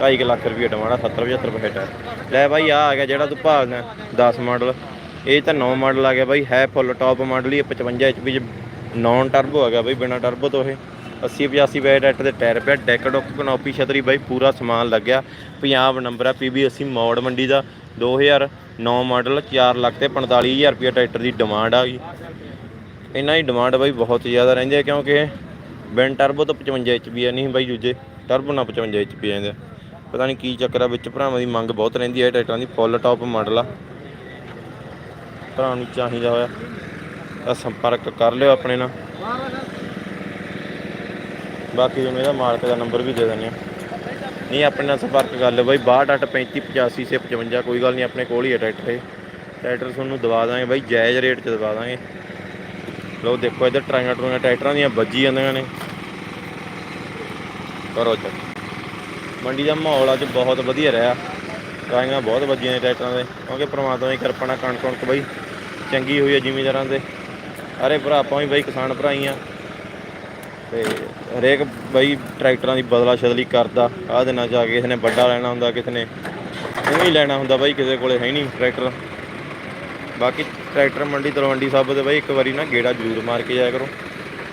S1: 2.5 ਲੱਖ ਰੁਪਏ ਡਿਮਾਂਡ ਆ 70 75 ਪੈਸੇ ਟਾਇਰ। ਲੈ ਬਾਈ ਆ ਆ ਗਿਆ ਜਿਹੜਾ ਤੂੰ ਭਾਲਦਾ 10 ਮਾਡਲ। ਇਹ ਤਾਂ 9 ਮਾਡਲ ਆ ਗਿਆ ਬਾਈ, ਹੈ ਫੁੱਲ ਟਾਪ ਮਾਡਲ ਹੀ 55 ਐਚਪੀ ਚ ਨਾਨ ਟਰਬੋ ਆ ਗਿਆ ਬਾਈ, ਬਿਨਾ ਟਰਬੋ ਤੋਂ ਇਹ। 80 85 ਬੈਟ ਟਰੈਕਟਰ ਦੇ ਟਾਇਰ ਪਿਆ ਡੈਕ ਡੁੱਕ ਕਨੋਪੀ ਛਤਰੀ ਬਾਈ, ਪੂਰਾ ਸਮਾਨ ਲੱਗਿਆ। ਪੰਜਾਬ ਨੰਬਰ ਆ ਪੀਬੀ 80 ਮੌੜ ਮੰਡੀ ਦਾ 2009 ਮਾਡਲ 4 ਲੱਖ ਤੇ 45000 ਰੁਪਏ ਟਰੈਕਟਰ ਦੀ ਡਿਮਾਂਡ ਆ ਗਈ। ਇਹਨਾਂ ਦੀ ਡਿਮਾਂਡ ਬਾਈ, ਬਹੁਤ ਜ਼ਿਆਦਾ ਰਹਿੰਦੀ ਹੈ ਕਿਉਂਕਿ ਬਿਨ ਟਰਬੋ ਤੋਂ 55 ਐਚਪੀ ਆ ਨਹੀਂ ਬਾਈ, ਦੂਜੇ ਟਰਬੋ ਨਾਲ 55 ਐਚਪੀ ਆਂਦੇ ਪਤਾ ਨਹੀਂ ਕੀ ਚੱਕਰ ਆ, ਵਿੱਚ ਭਰਾਵਾਂ ਦੀ ਮੰਗ ਬਹੁਤ ਰਹਿੰਦੀ ਹੈ ਟਰੈਕਟਰਾਂ ਦੀ ਫੁੱਲ ਟਾਪ ਮਾਡਲ ਆ। ਭਰਾ ਨੂੰ ਚਾਹੀਦਾ ਹੋਇਆ, ਤਾਂ ਸੰਪਰਕ ਕਰ ਲਿਓ ਆਪਣੇ ਨਾਲ। ਬਾਕੀ ਤੁਹਾਨੂੰ ਇਹਦਾ ਮਾਲਕ ਦਾ ਨੰਬਰ ਵੀ ਦੇ ਦਿੰਦੇ ਆ। ਨਹੀਂ, ਆਪਣੇ ਨਾਲ ਸੰਪਰਕ ਕਰ ਲਿਓ ਬਾਈ 6235 85 55 ਕੋਈ ਗੱਲ ਨਹੀਂ, ਆਪਣੇ ਕੋਲ ਹੀ ਹੈ ਟਰੈਕਟਰ ਇਹ। ਟਰੈਕਟਰ ਤੁਹਾਨੂੰ ਦਵਾ ਦਾਂਗੇ ਬਾਈ, ਜਾਇਜ਼ ਰੇਟ 'ਚ ਦਵਾ ਦਾਂਗੇ। ਲੋ ਦੇਖੋ ਇੱਧਰ ਟਰਾਈਆਂ ਟਰੂਆਂ ਟਰੈਕਟਰਾਂ ਦੀਆਂ ਵੱਜੀ ਜਾਂਦੀਆਂ ਨੇ। ਕਰੋ ਚੱਲ ਮੰਡੀ ਦਾ ਮਾਹੌਲ ਅੱਜ ਬਹੁਤ ਵਧੀਆ ਰਿਹਾ। ਟਰਾਈਆਂ ਬਹੁਤ ਵੱਜੀਆਂ ਨੇ ਟਰੈਕਟਰਾਂ ਦੇ, ਕਿਉਂਕਿ ਪ੍ਰਮਾਤਮਾ ਦੀ ਕਿਰਪਾ ਨਾਲ ਕਣਕ ਕਣਕ ਬਈ ਚੰਗੀ ਹੋਈ ਹੈ ਜ਼ਿਮੀਂਦਾਰਾਂ ਦੇ। ਅਰੇ ਭਰਾ ਆਪਾਂ ਵੀ ਬਈ ਕਿਸਾਨ ਭਰਾ ਹੀ ਆ। ਤੇ ਹਰੇਕ ਬਈ ਟਰੈਕਟਰਾਂ ਦੀ ਬਦਲਾ ਸ਼ਦਲੀ ਕਰਦਾ। ਆਹ ਦਿਨਾਂ ਚ ਆ ਕੇ ਕਿਸੇ ਨੇ ਵੱਡਾ ਲੈਣਾ ਹੁੰਦਾ, ਕਿਸੇ ਨੇ ਉਹ ਲੈਣਾ ਹੁੰਦਾ ਬਈ, ਕਿਸੇ ਕੋਲੇ ਹੈ ਨਹੀਂ ਟਰੈਕਟਰ। ਬਾਕੀ ਟਰੈਕਟਰ ਮੰਡੀ, ਤਲਵੰਡੀ ਸਾਬੋ ਤੇ ਬਈ ਇੱਕ ਵਾਰੀ ਨਾ ਗੇੜਾ ਜ਼ਰੂਰ ਮਾਰ ਕੇ ਜਾਇਆ ਕਰੋ।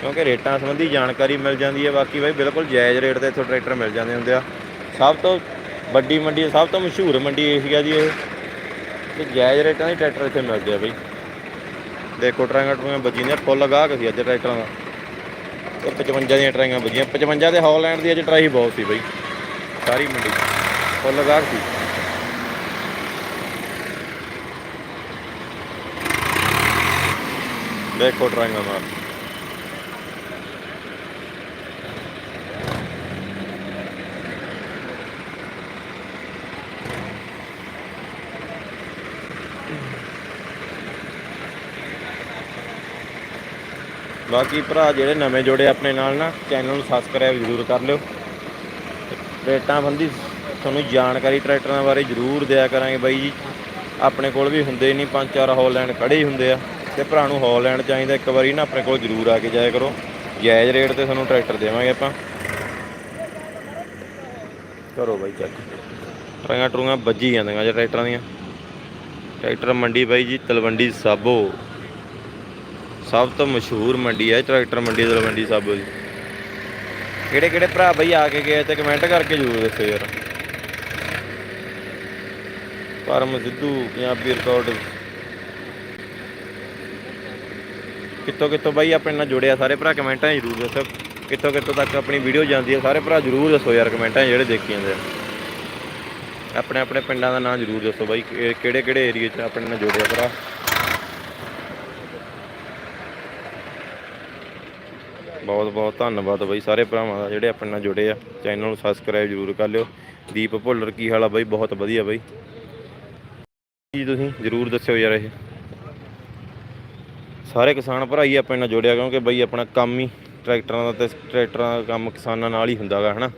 S1: ਕਿਉਂਕਿ ਰੇਟਾਂ ਸੰਬੰਧੀ ਜਾਣਕਾਰੀ ਮਿਲ ਜਾਂਦੀ ਹੈ ਬਾਕੀ ਬਾਈ ਬਿਲਕੁਲ ਜਾਇਜ਼ ਰੇਟ ਤੇ ਇੱਥੋਂ ਟਰੈਕਟਰ ਮਿਲ ਜਾਂਦੇ ਹੁੰਦੇ ਆ। ਸਭ ਤੋਂ ਵੱਡੀ ਮੰਡੀ, ਸਭ ਤੋਂ ਮਸ਼ਹੂਰ ਮੰਡੀ ਏਸ਼ੀਆ ਜੀ ਇਹ। ਤੇ ਜਾਇਜ਼ ਰੇਟਾਂ ਦੇ ਟਰੈਕਟਰ ਇੱਥੇ ਮਿਲਦੇ ਆ ਬਈ। ਦੇਖੋ ਟਰਾਈਆਂ ਟਰੂਆਂ ਵੱਜੀਆਂ ਫੁੱਲ ਗਾਹਕ ਸੀ ਅੱਜ ਟਰੈਕਟਰਾਂ ਦਾ। ਤੇ 55 ਦੀਆਂ ਟਰਾਈਆਂ ਵੱਜੀਆਂ। 55 ਦੇ ਹੌਲੈਂਡ ਦੀ ਅੱਜ ਟਰਾਈ ਬਹੁਤ ਸੀ ਬਾਈ। ਸਾਰੀ ਮੰਡੀ ਫੁੱਲ ਗਾਹਕ ਸੀ। ਦੇਖੋ ਟਰਾਈਆਂ ਮਾਰ ਬਾਕੀ ਭਰਾ ਜਿਹੜੇ ਨਵੇਂ ਜੁੜੇ ਆਪਣੇ ਨਾਲ ਨਾ ਚੈਨਲ ਨੂੰ ਸਬਸਕ੍ਰਾਈਬ ਜ਼ਰੂਰ ਕਰ ਲਿਓ। ਰੇਟਾਂ ਬੰਦੀ ਤੁਹਾਨੂੰ ਜਾਣਕਾਰੀ ਟਰੈਕਟਰਾਂ ਬਾਰੇ ਜ਼ਰੂਰ ਦਿਆ ਕਰਾਂਗੇ ਬਾਈ ਜੀ। ਆਪਣੇ ਕੋਲ ਵੀ ਹੁੰਦੇ ਨਹੀਂ, ਪੰਜ ਚਾਰ ਹੌਲੈਂਡ ਖੜੇ ਹੀ ਹੁੰਦੇ ਆ। ਤੇ ਭਰਾ ਨੂੰ ਹੌਲੈਂਡ ਚਾਹੀਦਾ, ਇੱਕ ਵਾਰੀ ਨਾ ਆਪਣੇ ਕੋਲ ਜ਼ਰੂਰ ਆ ਕੇ ਜਾਇਆ ਕਰੋ। ਜਾਇਜ਼ ਰੇਟ ਤੇ ਤੁਹਾਨੂੰ ਟਰੈਕਟਰ ਦੇਵਾਂਗੇ ਆਪਾਂ। ਕਰੋ ਬਾਈ ਚੈੱਕ ਟਰੰਗਾਂ ਟਰੂੰਗਾਂ ਵੱਜੀ ਜਾਂਦੀਆਂ ਜੇ ਟਰੈਕਟਰਾਂ ਦੀਆਂ। ਟਰੈਕਟਰ ਮੰਡੀ ਬਾਈ ਜੀ, ਤਲਵੰਡੀ ਸਾਬੋ। ਸਭ ਤੋਂ ਮਸ਼ਹੂਰ ਮੰਡੀ ਹੈ ਟਰੈਕਟਰ ਮੰਡੀ ਤਲਵੰਡੀ ਸਾਬੋ ਦੀ। ਕਿਹੜੇ ਕਿਹੜੇ ਭਰਾ ਬਈ ਆ ਕੇ ਗਏ ਤੇ ਕਮੈਂਟ ਕਰਕੇ ਜ਼ਰੂਰ ਦੱਸੋ ਯਾਰ। ਪਰਮ ਸਿੱਧੂ, ਪੰਜਾਬੀ ਰਿਕਾਰਡ ਕਿੱਥੋਂ ਕਿੱਥੋਂ ਬਾਈ ਆਪਣੇ ਨਾਲ ਜੁੜਿਆ, ਸਾਰੇ ਭਰਾ ਕਮੈਂਟਾਂ ਜ਼ਰੂਰ ਦੱਸੋ। ਕਿੱਥੋਂ ਕਿੱਥੋਂ ਤੱਕ ਆਪਣੀ ਵੀਡੀਓ ਜਾਂਦੀ ਹੈ ਸਾਰੇ ਭਰਾ ਜ਼ਰੂਰ ਦੱਸੋ ਯਾਰ ਕਮੈਂਟਾਂ ਜਿਹੜੇ ਦੇਖੀ ਜਾਂਦੇ ਆਪਣੇ ਆਪਣੇ ਪਿੰਡਾਂ ਦਾ ਨਾਮ ਜ਼ਰੂਰ ਦੱਸੋ ਬਾਈ ਕਿਹੜੇ ਕਿਹੜੇ ਏਰੀਏ 'ਚ ਆਪਣੇ ਨਾਲ ਜੁੜਿਆ ਭਰਾ। ਬਹੁਤ ਬਹੁਤ ਧੰਨਵਾਦ ਬਾਈ ਸਾਰੇ ਭਰਾਵਾਂ ਦਾ ਜਿਹੜੇ ਆਪਣੇ ਨਾਲ ਜੁੜੇ ਆ। ਚੈਨਲ ਨੂੰ ਸਬਸਕ੍ਰਾਈਬ ਜ਼ਰੂਰ ਕਰ ਲਿਓ। ਦੀਪ ਭੁੱਲਰ ਕੀ ਹਾਲ ਆ ਬਾਈ? ਬਹੁਤ ਵਧੀਆ ਬਾਈ। ਜੀ ਤੁਸੀਂ ਜ਼ਰੂਰ ਦੱਸਿਓ ਯਾਰ ਇਹ। ਸਾਰੇ ਕਿਸਾਨ ਭਰਾ ਹੀ ਆਪਣੇ ਨਾਲ ਜੁੜਿਆ ਕਿਉਂਕਿ ਬਾਈ ਆਪਣਾ ਕੰਮ ਹੀ ਟਰੈਕਟਰਾਂ ਦਾ ਤੇ ਟਰੈਕਟਰਾਂ ਦਾ ਕੰਮ ਕਿਸਾਨਾਂ ਨਾਲ ਹੀ ਹੁੰਦਾਗਾ ਹਨਾ?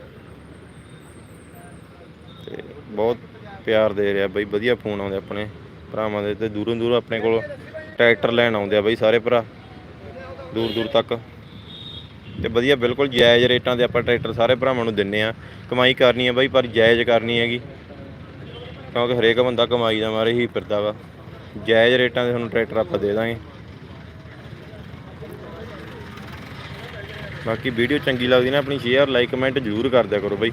S1: ਤੇ ਬਹੁਤ ਪਿਆਰ ਦੇ ਰਿਹਾ ਬਾਈ, ਵਧੀਆ ਫੋਨ ਆਉਂਦੇ ਆਪਣੇ ਭਰਾਵਾਂ ਦੇ ਤੇ ਦੂਰੋਂ ਦੂਰੋਂ ਆਪਣੇ ਕੋਲ ਟਰੈਕਟਰ ਲੈਣ ਆਉਂਦੇ ਆ ਬਾਈ ਸਾਰੇ ਭਰਾ। ਦੂਰ ਦੂਰ ਤੱਕ। ਤੇ ਵਧੀਆ, ਬਿਲਕੁਲ ਜਾਇਜ਼ ਰੇਟਾਂ ਤੇ ਆਪਾਂ ਟਰੈਕਟਰ ਸਾਰੇ ਭਰਾਵਾਂ ਨੂੰ ਦਿੰਨੇ ਆ। ਕਮਾਈ ਕਰਨੀ ਹੈ ਬਾਈ, ਪਰ ਜਾਇਜ਼ ਕਰਨੀ ਹੈਗੀ। ਕਿਉਂਕਿ ਹਰੇਕ ਬੰਦਾ ਕਮਾਈ ਦਾ ਮਾਰੇ ਹੀ ਫਿਰਦਾ ਵਾ। ਜਾਇਜ਼ ਰੇਟਾਂ ਤੇ ਤੁਹਾਨੂੰ ਟਰੈਕਟਰ ਆਪਾਂ ਦੇ ਦਾਂਗੇ। ਬਾਕੀ ਵੀਡੀਓ ਚੰਗੀ ਲੱਗਦੀ ਨਾ ਆਪਣੀ ਸ਼ੇਅਰ ਲਾਈਕ ਕਮੈਂਟ ਜ਼ਰੂਰ ਕਰ ਦਿਆ ਕਰੋ ਬਾਈ।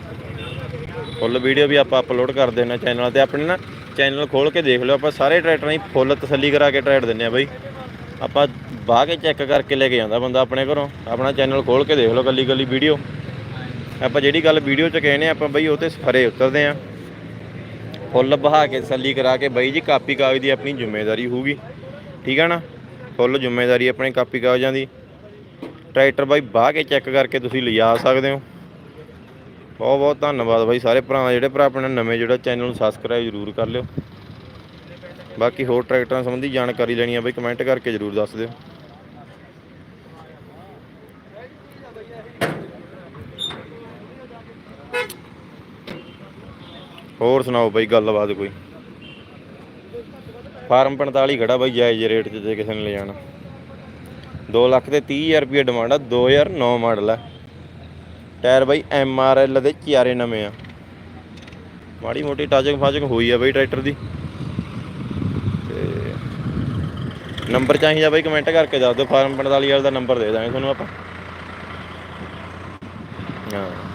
S1: ਫੁੱਲ ਵੀਡੀਓ ਵੀ ਆਪਾਂ ਅਪਲੋਡ ਕਰ ਦਿੰਦੇ ਚੈਨਲ ਤੇ। ਆਪਣੇ ਨਾ ਚੈਨਲ ਖੋਲ ਕੇ ਦੇਖ ਲਿਓ, ਆਪਾਂ ਸਾਰੇ ਟਰੈਕਟਰਾਂ ਦੀ ਫੁੱਲ ਤਸੱਲੀ ਕਰਾ ਕੇ ਟਰੈਕਟ ਦਿੰਨੇ ਆ ਬਾਈ। ਆਪਾਂ ਬਾਹ ਕੇ ਚੈੱਕ ਕਰਕੇ ਲੈ ਕੇ ਜਾਂਦਾ ਬੰਦਾ ਆਪਣੇ ਘਰੋਂ। ਆਪਣਾ ਚੈਨਲ ਖੋਲ ਕੇ ਦੇਖ ਲਓ ਕੱਲੀ ਕੱਲੀ ਵੀਡੀਓ ਆਪਾਂ ਜਿਹੜੀ ਗੱਲ ਵੀਡੀਓ 'ਚ ਕਹਿੰਦੇ ਆਪਾਂ ਬਈ ਉਹ ਤੇ ਖਰੇ ਉਤਰਦੇ ਆ। ਫੁੱਲ ਬਹਾ ਕੇ ਤਸੱਲੀ ਕਰਾ ਕੇ ਬਈ ਜੀ ਕਾਪੀ ਕਾਗਜ਼ ਦੀ ਆਪਣੀ ਜ਼ਿੰਮੇਵਾਰੀ ਹੋਊਗੀ। ਠੀਕ ਹੈ ਨਾ? ਫੁੱਲ ਜ਼ਿੰਮੇਵਾਰੀ ਆਪਣੇ ਕਾਪੀ ਕਾਗਜ਼ਾਂ ਦੀ। ਟਰੈਕਟਰ ਬਾਈ ਬਾਹ ਕੇ ਚੈੱਕ ਕਰਕੇ ਤੁਸੀਂ ਲਿਜਾ ਸਕਦੇ ਹੋ। ਬਹੁਤ ਬਹੁਤ ਧੰਨਵਾਦ ਬਾਈ ਸਾਰੇ ਭਰਾਵਾਂ, ਜਿਹੜੇ ਭਰਾ ਆਪਣੇ ਨਵੇਂ ਜਿਹੜਾ ਚੈਨਲ ਨੂੰ ਸਬਸਕ੍ਰਾਈਬ ਜ਼ਰੂਰ ਕਰ ਲਿਓ। ਬਾਕੀ ਹੋਰ ਟਰੈਕਟਰਾਂ ਸੰਬੰਧੀ ਜਾਣਕਾਰੀ ਲੈਣੀ ਆ ਬਾਈ ਕਮੈਂਟ ਕਰਕੇ ਜ਼ਰੂਰ ਦੱਸ ਦਿਓ। ਹੋਰ ਸੁਣਾਓ ਬਾਈ ਗੱਲਬਾਤ ਕੋਈ? ਫਾਰਮ 45 ਖੜਾ ਬਾਈ ਜਾਇਜ਼ ਰੇਟ 'ਚ ਜੇ ਕਿਸੇ ਨੇ ਲੈ ਜਾਣਾ। 2 ਲੱਖ ਤੇ 30000 ਰੁਪਏ ਡਿਮਾਂਡ ਆ 2009 ਮਾਡਲ ਆ। ਟਾਇਰ ਬਾਈ ਐਮ ਆਰ ਐਲ ਦੇ ਚਾਰੇ ਨਵੇਂ ਆ। ਮਾੜੀ ਮੋਟੀ ਟਾਚਿੰਗ ਫਾਚਿੰਗ ਹੋਈ ਆ ਬਾਈ ਟਰੈਕਟਰ ਦੀ। ਤੇ ਨੰਬਰ ਚਾਹੀਦਾ ਬਾਈ ਕਮੈਂਟ ਕਰਕੇ ਦੱਸ ਦਿਓ, ਫਾਰਮ 45 ਵਾਲੇ ਦਾ ਨੰਬਰ ਦੇ ਦਾਂਗੇ ਤੁਹਾਨੂੰ ਆਪਾਂ। ਹਾਂ।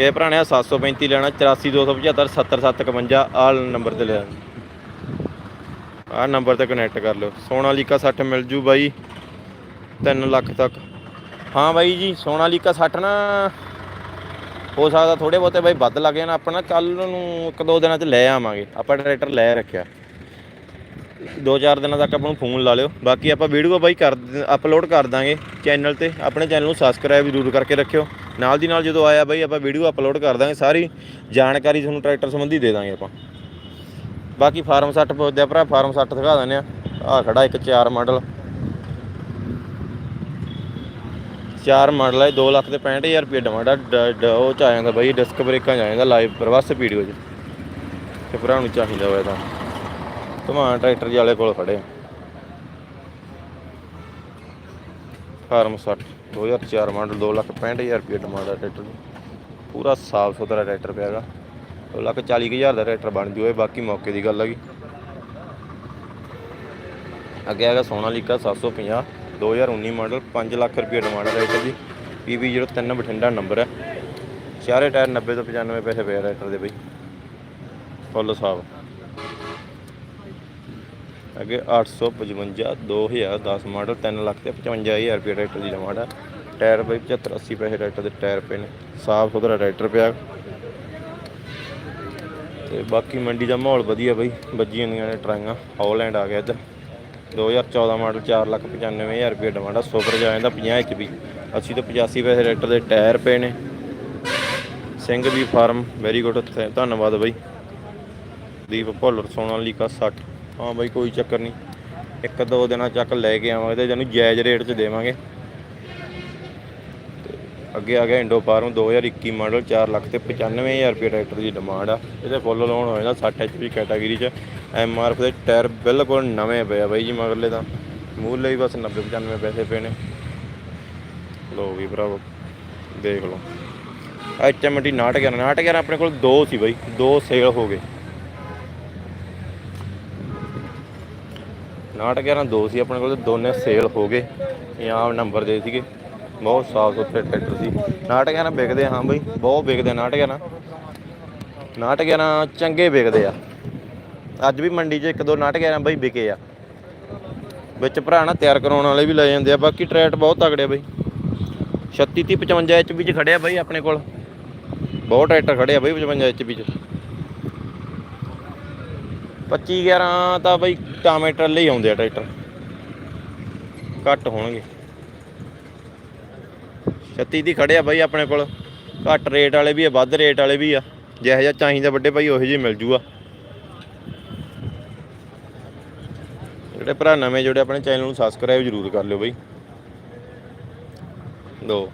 S1: ਇਹ ਭਰਾਣੇ 735 ਲੈਣਾ 84275 70751 ਆਲ ਨੰਬਰ ਤੇ ਲੈ ਆਹ ਨੰਬਰ ਤੇ ਕਨੈਕਟ ਕਰ ਲਿਓ। ਸੋਨਾਲੀਕਾ 60 ਮਿਲ ਜੂ ਬਾਈ 3 ਲੱਖ ਤੱਕ। ਹਾਂ ਬਾਈ ਜੀ ਸੋਨਾਲੀਕਾ 60 ਨਾ, ਹੋ ਸਕਦਾ ਥੋੜੇ ਬਹੁਤੇ ਬਾਈ ਵੱਧ ਲੱਗ ਜਾਣ। ਆਪਾਂ ਨਾ ਕੱਲ ਨੂੰ ਇੱਕ ਦੋ ਦਿਨਾਂ ਚ ਲੈ ਆਵਾਂਗੇ। ਆਪਾਂ ਟਰੈਕਟਰ ਲੈ ਰੱਖਿਆ। ਦੋ ਚਾਰ ਦਿਨਾਂ ਤੱਕ ਆਪਾਂ ਨੂੰ ਫੋਨ ਲਾ ਲਿਓ। ਬਾਕੀ ਆਪਾਂ ਵੀਡੀਓ ਬਾਈ ਕਰ ਅਪਲੋਡ ਕਰ ਦਾਂਗੇ ਚੈਨਲ ਤੇ। ਆਪਣੇ ਚੈਨਲ ਨੂੰ ਸਬਸਕ੍ਰਾਈਬ ਜ਼ਰੂਰ ਕਰਕੇ ਰੱਖਿਓ। ਨਾਲ ਦੀ ਨਾਲ ਜਦੋਂ ਆਇਆ ਬਾਈ, ਆਪਾਂ ਵੀਡੀਓ ਅਪਲੋਡ ਕਰ ਦਾਂਗੇ। ਸਾਰੀ ਜਾਣਕਾਰੀ ਤੁਹਾਨੂੰ ਟਰੈਕਟਰ ਸੰਬੰਧੀ ਦੇ ਦਾਂਗੇ ਆਪਾਂ। ਬਾਕੀ ਫਾਰਮ 60 ਪੁੱਛਦੇ ਆ ਭਰਾ, ਫਾਰਮ 60 ਦਿਖਾ ਦਿੰਦੇ ਆ। ਆ ਖੜਾ ਇੱਕ ਚਾਰ ਮਾਡਲ। ਚਾਰ ਮਾਡਲ ਹੈ 2 ਲੱਖ ਤੇ 65000 ਰੁਪਏ ਡਿਮਾਂਡ ਆ ਡ- ਉਹ ਚ ਆ ਜਾਂਦਾ ਬਾਈ ਡਿਸਕ ਬ੍ਰੇਕਾਂ ਚ ਆ ਜਾਂਦਾ ਲਾਈਵ ਪ੍ਰਵਾਸ ਵੀਡੀਓ ਚ। ਤੇ ਭਰਾ ਨੂੰ ਚਾਹੀਦਾ ਹੋਇਆ ਤਾਂ। ਧਮਾਨ ਟਰੈਕਟਰ ਜੀ ਵਾਲੇ ਕੋਲ ਖੜੇ ਆ। ਫਾਰਮ 60 2004 ਮਾਡਲ 2 ਲੱਖ 65000 ਰੁਪਏ ਡਿਮਾਂਡ ਆ ਟਰੈਕਟਰ ਪੂਰਾ ਸਾਫ਼ ਸੁਥਰਾ ਟਰੈਕਟਰ ਪਿਆਗਾ 2 ਲੱਖ 40000 ਦਾ ਟਰੈਕਟਰ ਬਣ ਜੂਏ, ਬਾਕੀ ਮੌਕੇ ਦੀ ਗੱਲ ਹੈਗੀ ਅੱਗੇ ਹੈਗਾ ਸੋਨਾਲੀਕਾ 750 2019 ਮਾਡਲ 5 ਲੱਖ ਰੁਪਏ ਡਿਮਾਂਡ ਹੈ ਟਰੈਕਟਰ ਦੀ। PB03 ਬਠਿੰਡਾ ਨੰਬਰ ਹੈ ਚਾਰੇ ਟਾਇਰ 90 ਤੋਂ 95 ਪੈਸੇ ਪਏ ਟਰੈਕਟਰ ਦੇ ਬਈ। ਫੁੱਲ ਸਾਫ਼। ਅੱਗੇ 855 2010 ਮਾਡਲ 3 ਲੱਖ ਤੇ 55000 ਰੁਪਏ ਟਰੈਕਟਰ ਦੀ ਡਿਮਾਂਡ ਆ। ਟਾਇਰ ਬਈ 75 80 ਪੈਸੇ ਟਰੈਕਟਰ ਦੇ ਟਾਇਰ ਪਏ ਨੇ, ਸਾਫ਼ ਸੁਥਰਾ ਟਰੈਕਟਰ ਪਿਆ। ਤੇ ਬਾਕੀ ਮੰਡੀ ਦਾ ਮਾਹੌਲ ਵਧੀਆ ਬਈ ਵੱਜੀ ਜਾਂਦੀਆਂ ਨੇ ਟਰਾਈਆਂ, ਹੌਲੈਂਡ ਆ ਗਿਆ ਇੱਧਰ। 2014 ਮਾਡਲ 4 ਲੱਖ 95000 ਰੁਪਏ ਡਿਮਾਂਡ ਆ, ਸੁਪਰ ਜਾ ਜਾਂਦਾ 50 ਐਚਪੀ 80 ਤੋਂ 85 ਪੈਸੇ ਟਰੈਕਟਰ ਦੇ ਟਾਇਰ ਪਏ ਨੇ। ਸਿੰਘ ਵੀ ਫਾਰਮ ਵੈਰੀ ਗੁੱਡ ਧੰਨਵਾਦ ਬਈ। ਦੀਪ ਭੁੱਲਰ ਸੋਨਾਲੀਕਾ 60 ਹਾਂ ਬਾਈ, ਕੋਈ ਚੱਕਰ ਨਹੀਂ। ਇੱਕ ਦੋ ਦਿਨਾਂ ਚੱਕ ਲੈ ਕੇ ਆਵਾਂਗੇ ਤੇ ਜਾਨੂੰ ਜਾਇਜ਼ ਰੇਟ 'ਚ ਦੇਵਾਂਗੇ। ਤੇ ਅੱਗੇ ਆ ਗਿਆ ਇੰਡੋ ਫਾਰਮ 2021 ਮਾਡਲ 4 ਲੱਖ ਤੇ 95000 ਰੁਪਏ ਟਰੈਕਟਰ ਦੀ ਡਿਮਾਂਡ ਆ। ਇਹਦੇ ਫੁੱਲ ਲੋਨ ਹੋ ਜਾਂਦਾ 60 ਐਚਪੀ ਕੈਟਾਗਰੀ 'ਚ। ਐਮ ਆਰ ਦੇ ਟਾਇਰ ਬਿਲਕੁਲ ਨਵੇਂ ਪਏ ਆ ਬਾਈ ਜੀ ਮਗਰਲੇ ਤਾਂ। ਮੂਲੇ ਵੀ ਬਸ 90 95 ਪੈਸੇ ਪਏ ਨੇ। ਲੋ ਵੀ ਭਰਾਵੋ, ਦੇਖ ਲਓ। ਐਚਐਮਟੀ 911 911 ਆਪਣੇ ਕੋਲ ਦੋ ਸੀ ਬਾਈ, ਦੋ ਸੇਲ ਹੋ ਗਏ। 911 ਦੋ ਸੀ, ਆਪਣੇ ਕੋਲ ਦੋਨੇ ਸੇਲ ਹੋ ਗਏ। ਇਹ ਨੰਬਰ ਦੇ ਸੀਗੇ। ਬਹੁਤ ਸਾਫ਼ ਸੁਥਰੇ ਟਰੈਕਟਰ ਸੀ। 911 ਵਿਕਦੇ ਹਾਂ ਬਈ, ਬਹੁਤ ਵਿਕਦੇ 911 911 ਚੰਗੇ ਵਿਕਦੇ ਆ। ਅੱਜ ਵੀ ਮੰਡੀ 'ਚ ਇੱਕ ਦੋ ਨਾਟਕ ਆ ਬਈ ਵਿਕੇ ਆ। ਵਿੱਚ ਭਰਾ ਨਾ ਤਿਆਰ ਕਰਾਉਣ ਵਾਲੇ ਵੀ ਲੈ ਜਾਂਦੇ ਆ, ਬਾਕੀ ਟਰੈਟ ਬਹੁਤ ਤਗੜੇ ਆ ਬਈ। 36 30 55 ਐਚਪੀ 'ਚ ਖੜਿਆ ਬਈ ਆਪਣੇ ਕੋਲ। ਬਹੁਤ ਟਰੈਕਟਰ ਖੜੇ ਆ ਬਈ 55 ਐਚਪੀ 'ਚ 25 11 ਤਾਂ ਬਈ ਟਾਮੇਟਰ ਲਈ ਆਉਂਦੇ ਆ ਟਰੈਕਟਰ। ਘੱਟ ਹੋਣਗੇ। 36 ਦੀ ਖੜੇ ਆ ਬਾਈ ਆਪਣੇ ਕੋਲ। ਘੱਟ ਰੇਟ ਵਾਲੇ ਵੀ ਆ, ਵੱਧ ਰੇਟ ਵਾਲੇ ਵੀ ਆ। ਜਿਹੋ ਜਿਹਾ ਚਾਹੀਦਾ ਵੱਡੇ ਭਾਈ, ਉਹੋ ਜਿਹੇ ਮਿਲ ਜੂਗਾ। ਜਿਹੜੇ ਭਰਾ ਨਵੇਂ ਜੁੜੇ, ਆਪਣੇ ਚੈਨਲ ਨੂੰ ਸਬਸਕ੍ਰਾਈਬ ਜ਼ਰੂਰ ਕਰ ਲਿਓ ਬਾਈ। ਦੋ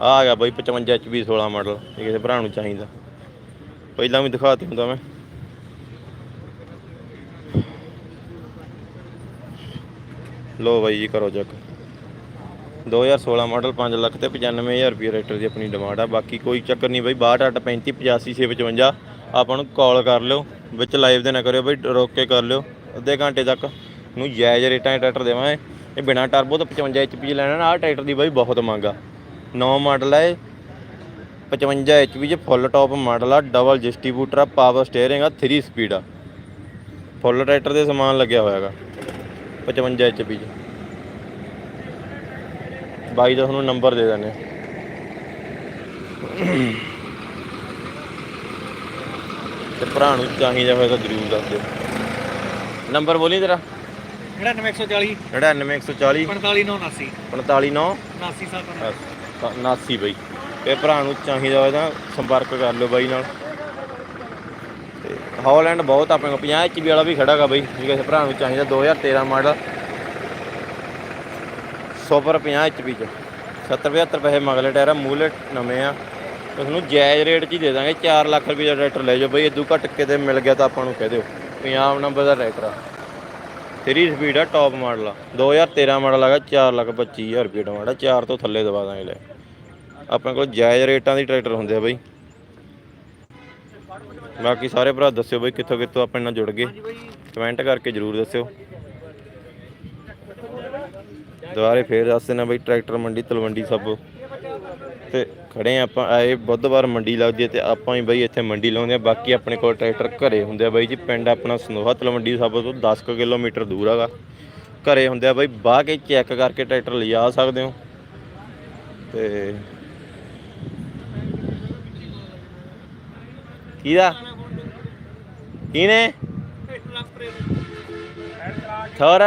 S1: ਆ ਆ ਗਿਆ ਬਈ 55 HP 16 ਮਾਡਲ ਇਹ ਕਿਸੇ ਭਰਾ ਨੂੰ ਚਾਹੀਦਾ। ਪਹਿਲਾਂ ਵੀ ਦਿਖਾਤੀ ਹੁੰਦਾ ਮੈਂ। ਲੋ ਬਾਈ ਜੀ, ਕਰੋ ਚੈੱਕ 2016 ਮਾਡਲ 5 ਲੱਖ ਤੇ 95000 ਰੁਪਏ ਰੇਟਰ ਦੀ ਆਪਣੀ ਡਿਮਾਂਡ ਆ। ਬਾਕੀ ਕੋਈ ਚੱਕਰ ਨਹੀਂ ਬਾਈ 6235 85 655 ਆਪਾਂ ਨੂੰ ਕਾਲ ਕਰ ਲਿਓ, ਵਿੱਚ ਲਾਈਵ ਦੇ ਨਾ ਕਰਿਓ ਬਾਈ, ਰੋਕ ਕੇ ਕਰ ਲਿਓ। ਅੱਧੇ ਘੰਟੇ ਤੱਕ ਨੂੰ ਜਾਇਜ਼ ਰੇਟਾਂ 'ਚ ਟਰੈਕਟਰ ਦੇਵਾਂਗੇ। ਇਹ ਬਿਨਾ ਟਰਬੋ ਤੋਂ 55 HP 'ਚ ਲੈਣਾ ਨਾ, ਆਹ ਟਰੈਕਟਰ ਦੀ ਬਾਈ ਬਹੁਤ ਮੰਗ ਆ। ਨੌ ਮਾਡਲ ਹੈ 55 HP 'ਚ ਫੁੱਲ ਟਾਪ ਮਾਡਲ ਆ ਡਬਲ ਡਿਸਟ੍ਰੀਬਿਊਟਰ ਆ ਪਾਵਰ ਸਟੀਅਰਿੰਗ ਆ 3 ਸਪੀਡ ਆ। ਫੁੱਲ ਟਰੈਕਟਰ ਦੇ ਸਮਾਨ ਲੱਗਿਆ ਹੋਇਆਗਾ 55 HP 'ਚ ਬਾਈ ਦਾ ਤੁਹਾਨੂੰ ਨੰਬਰ ਦੇ ਦਿੰਦੇ। ਤੇ ਭਰਾ ਨੂੰ ਚਾਹੀਦਾ ਹੋਇਆ ਤਾਂ ਜ਼ਰੂਰ ਦੱਸ ਦਿਓ। ਨੰਬਰ ਬੋਲੀ ਤੇਰਾ
S2: 99140
S1: 99140
S2: 45979
S1: 459
S2: 797
S1: 79 ਬਈ। ਤੇ ਭਰਾ ਨੂੰ ਚਾਹੀਦਾ ਹੋਇਆ ਤਾਂ ਸੰਪਰਕ ਕਰ ਲਿਓ ਬਾਈ ਨਾਲ। ਹੌਲੈਂਡ ਬਹੁਤ ਆਪਣੇ ਕੋਲ 50 ਐਚਪੀ ਵਾਲਾ ਵੀ ਖੜਾਗਾ ਬਈ ਜੇ ਕਿਸੇ ਭਰਾ ਨੂੰ ਚਾਹੀਦਾ 2013 ਮਾਡਲ। ਸੁਪਰ 50 ਐਚਪੀ ਚ। 70 75 ਪੈਸੇ ਮਗਲੇ ਟਾਇਰ ਆ ਮੂਲੇ ਨਵੇਂ ਆ। ਉਸ ਜਾਇਜ਼ ਰੇਟ 'ਚ ਹੀ ਦੇ ਦਾਂਗੇ 4 ਲੱਖ ਰੁਪਏ ਦਾ ਟਰੈਕਟਰ ਲੈ ਜਾਓ ਬਈ ਇਦੋਂ ਘੱਟ ਕਿਤੇ ਮਿਲ ਗਿਆ ਤਾਂ ਆਪਾਂ ਨੂੰ ਕਹਿ ਦਿਓ। ਪੰਜਾਬ ਨੰਬਰ ਦਾ ਟਰੈਕਟਰ ਆ। 3 ਸਪੀਡ ਆ ਟੌਪ ਮਾਡਲ ਆ। 2013 ਮਾਡਲ ਹੈਗਾ 4 ਲੱਖ 25000 ਰੁਪਏ ਡਿਮਾਂਡ ਆ 4 ਤੋਂ ਥੱਲੇ ਦਵਾ ਦਾਂਗੇ ਲੈ। ਆਪਣੇ ਕੋਲ ਜਾਇਜ਼ ਰੇਟਾਂ ਦੀ ਟਰੈਕਟਰ ਹੁੰਦੇ ਆ ਬਈ। ਬਾਕੀ ਸਾਰੇ ਭਰਾ ਦੱਸਿਓ ਬਈ ਕਿੱਥੋਂ ਕਿੱਥੋਂ ਆਪਣੇ ਨਾਲ ਜੁੜ ਗਏ। ਕਮੈਂਟ ਕਰਕੇ ਜਰੂਰ ਦੱਸਿਓ। ਦੁਬਾਰੇ ਫੇਰ ਦੱਸ ਦੇਣਾ ਬਈ ਟਰੈਕਟਰ, ਮੰਡੀ, ਤਲਵੰਡੀ ਸਭ। ਤੇ ਖੜੇ ਆਪਾਂ, ਆਏ ਬੁੱਧਵਾਰ ਮੰਡੀ ਲੱਗਦੀ ਹੈ ਤੇ ਆਪਾਂ ਹੀ ਬਈ ਇੱਥੇ ਮੰਡੀ ਲਾਉਂਦੇ ਆ। ਬਾਕੀ ਆਪਣੇ ਕੋਲ ਟਰੈਕਟਰ ਘਰੇ ਹੁੰਦੇ ਆ ਬਾਈ ਜੀ, ਪਿੰਡ ਆਪਣਾ ਸਨੋਹਾ ਤਲਵੰਡੀ ਸਭ ਤੋਂ 10 ਕੁ ਕਿਲੋਮੀਟਰ ਦੂਰ ਹੈਗਾ। ਘਰੇ ਹੁੰਦੇ ਆ ਬਾਈ, ਬਾਹ ਕੇ ਚੈੱਕ ਕਰਕੇ ਟਰੈਕਟਰ ਲਿਜਾ ਸਕਦੇ ਹੋ। ਤੇ ਕਿਹਦਾ? ਕਿਹਨੇ? ਥੋਰ।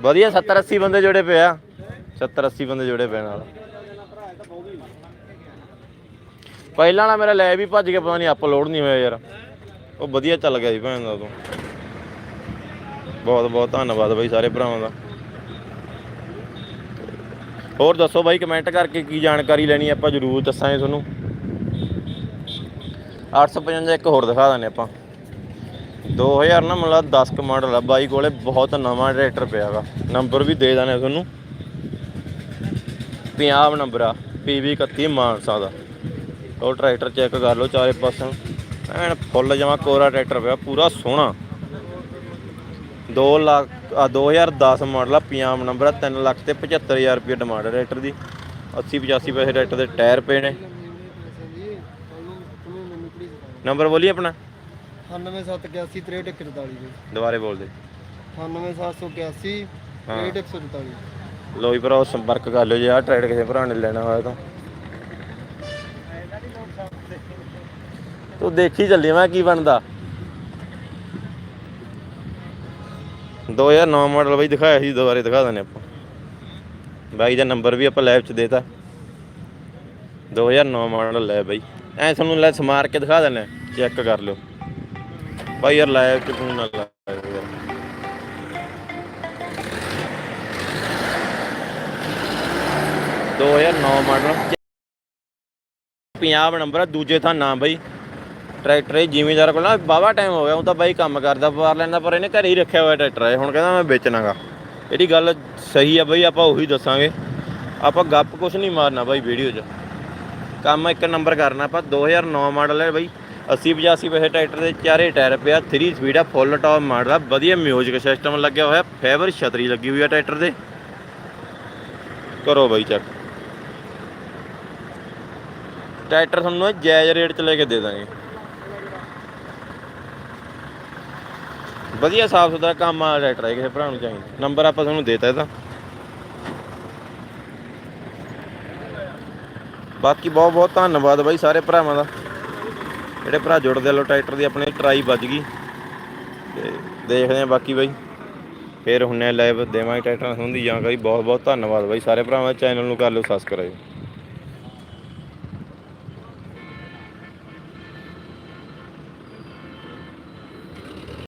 S1: ਵਧੀਆ 70 80 ਬੰਦੇ ਜੁੜੇ ਪਿਆ ਆ। 70 80 ਬੰਦੇ ਜੁੜੇ ਪਏ ਨਾਲ। ਪਹਿਲਾਂ ਵਾਲਾ ਮੇਰਾ ਲੈ ਵੀ ਭੱਜ ਗਿਆ, ਪਤਾ ਨਹੀਂ ਅਪਲੋਡ ਨਹੀਂ ਹੋਇਆ ਯਾਰ। ਉਹ ਵਧੀਆ ਚੱਲ ਗਿਆ ਸੀ ਭੈਣ ਦਾ ਉਦੋਂ। ਬਹੁਤ ਬਹੁਤ ਧੰਨਵਾਦ ਬਾਈ ਸਾਰੇ ਭਰਾਵਾਂ ਦਾ। ਹੋਰ ਦੱਸੋ ਬਾਈ ਕਮੈਂਟ ਕਰਕੇ ਕੀ ਜਾਣਕਾਰੀ ਲੈਣੀ ਆਪਾਂ ਜ਼ਰੂਰ ਦੱਸਾਂਗੇ ਤੁਹਾਨੂੰ। 855 ਇੱਕ ਹੋਰ ਦਿਖਾ ਦਿੰਦੇ ਆਪਾਂ। 2000 ਨਾ ਮਤਲਬ 10 ਕ ਮਾਡਲ ਆ, ਬਾਈ ਕੋਲੇ ਬਹੁਤ ਨਵਾਂ ਟਰੈਕਟਰ ਪਿਆ ਵਾ। ਨੰਬਰ ਵੀ ਦੇ ਦਾਨੇ ਤੁਹਾਨੂੰ। ਪੰਜਾਬ ਨੰਬਰ ਆ PV 31 ਮਾਨਸਾ ਦਾ। ਉਹ ਟਰੈਕਟਰ ਚੈੱਕ ਕਰ ਲਓ ਚਾਰੇ ਪਾਸੋਂ ਐਨ ਫੁੱਲ ਜਮਾ ਕੋਰਾ ਟਰੈਕਟਰ ਪਿਆ, ਪੂਰਾ ਸੋਹਣਾ। 2 ਲੱਖ ਆ 2010 ਮਾਡਲ ਆ ਪੰਜਾਬ ਨੰਬਰ ਆ 3 ਲੱਖ ਤੇ 75000 ਰੁਪਏ ਡਿਮਾਂਡ ਹੈ ਟਰੈਕਟਰ ਦੀ। 80 85 ਪੈਸੇ ਟਰੈਕਟਰ ਦੇ ਟਾਇਰ ਪਏ ਨੇ। ਨੰਬਰ ਬੋਲੀ ਆਪਣਾ?
S3: 9781
S1: ਦੁਬਾਰੇ ਬੋਲ ਦੇ।
S3: 98781
S1: ਹਾਂ।
S3: 6144
S1: ਲੋ ਜੀ ਭਰਾ ਸੰਪਰਕ ਕਰ ਲਿਓ ਜੇ ਆਹ ਟਰੈਕਟਰ ਕਿਸੇ ਭਰਾ ਨੇ ਲੈਣਾ ਹੋਇਆ ਤਾਂ। ਤੂੰ ਦੇਖੀ ਚੱਲੀ ਮੈਂ ਕੀ ਬਣਦਾ। 2009 ਮਾਡਲ ਬਈ ਦਿਖਾਇਆ ਸੀ ਦੁਬਾਰੇ ਦਿਖਾ ਦਿੰਦੇ ਆਪਾਂ। ਬਾਈ ਦਾ ਨੰਬਰ ਵੀ ਆਪਾਂ ਲਾਈਵ ਚ ਦੇਤਾ। 2009 ਮਾਡਲ ਲੈ ਬਈ। ਐ ਤੁਹਾਨੂੰ ਲੈ ਸਮਾਰ ਕੇ ਦਿਖਾ ਦਿੰਦੇ ਚੈੱਕ ਕਰ ਲਿਓ। ਬਾਈ ਯਾਰ ਲਾਇਆ ਚ ਫੋਨ ਨਾ ਲਾਇਓ ਯਾਰ। 2009 ਮਾਡਲ। ਪੰਜਾਬ ਨੰਬਰ ਆ, ਦੂਜੇ ਥਾਂ ਨਾਮ ਬਈ। ਟਰੈਕਟਰ ਇਹ ਜ਼ਿਮੀਦਾਰ ਕੋਲ ਨਾ ਬਾਵਾ ਟਾਈਮ ਹੋ ਗਿਆ, ਉਹ ਤਾਂ ਬਾਈ ਕੰਮ ਕਰਦਾ, ਵਪਾਰ ਲੈਂਦਾ, ਪਰ ਇਹਨੇ ਘਰੇ ਹੀ ਰੱਖਿਆ ਹੋਇਆ ਟਰੈਕਟਰ ਹੈ ਹੁਣ ਕਹਿੰਦਾ ਮੈਂ ਵੇਚਣਾਗਾ। ਇਹਦੀ ਗੱਲ ਸਹੀ ਆ ਬਈ, ਆਪਾਂ ਉਹੀ ਦੱਸਾਂਗੇ। ਆਪਾਂ ਗੱਪ ਕੁਛ ਨਹੀਂ ਮਾਰਨਾ ਬਾਈ ਵੀਡੀਓ 'ਚ। ਕੰਮ ਇੱਕ ਨੰਬਰ ਕਰਨਾ ਆਪਾਂ 2009 ਮਾਡਲ ਹੈ ਬਈ। 80 85 ਪੈਸੇ ਟਰੈਕਟਰ ਦੇ ਚਾਰੇ ਟਾਇਰ ਪਿਆ 3 ਸਪੀਡ ਆ ਫੁੱਲ ਟੌਪ ਮਾਡਲ ਆ, ਵਧੀਆ ਮਿਊਜ਼ਿਕ ਸਿਸਟਮ ਲੱਗਿਆ ਹੋਇਆ ਫੇਵਰ ਛਤਰੀ ਲੱਗੀ ਹੋਈ ਆ ਟਰੈਕਟਰ ਦੇ। ਕਰੋ ਬਾਈ ਚੈੱਕ ਟਰੈਕਟਰ ਤੁਹਾਨੂੰ ਜਾਇਜ਼ ਰੇਟ 'ਚ ਲੈ ਕੇ ਦੇ ਦਾਂਗੇ। ਵਧੀਆ ਸਾਫ਼ ਸੁਥਰਾ ਕੰਮ ਆ ਟਰੈਕਟਰ ਹੈ ਕਿਸੇ ਭਰਾ ਨੂੰ ਚਾਹੀਦਾ। ਨੰਬਰ ਆਪਾਂ ਤੁਹਾਨੂੰ ਦੇਤਾ ਇਹਦਾ। ਬਾਕੀ ਬਹੁਤ ਬਹੁਤ ਧੰਨਵਾਦ ਬਾਈ ਸਾਰੇ ਭਰਾਵਾਂ ਦਾ। ਜਿਹੜੇ ਭਰਾ ਜੁੜਦੇ ਲੋ ਟਰੈਕਟਰ ਦੀ ਆਪਣੀ ਟਰਾਈ ਵੱਜ ਗਈ। ਤੇ ਦੇਖਦੇ ਆ ਬਾਕੀ ਬਾਈ। ਫੇਰ ਹੁੰਨੇ ਲਾਈਵ ਦੇਵਾਂਗੇ ਟਰੈਕਟਰਾਂ ਸੰਬੰਧੀ ਜਾਣਕਾਰੀ ਬਹੁਤ ਬਹੁਤ ਧੰਨਵਾਦ ਬਾਈ ਸਾਰੇ ਭਰਾਵਾਂ ਚੈਨਲ ਨੂੰ ਕਰ ਲਿਓ ਸਬਸਕ੍ਰਾਈਬ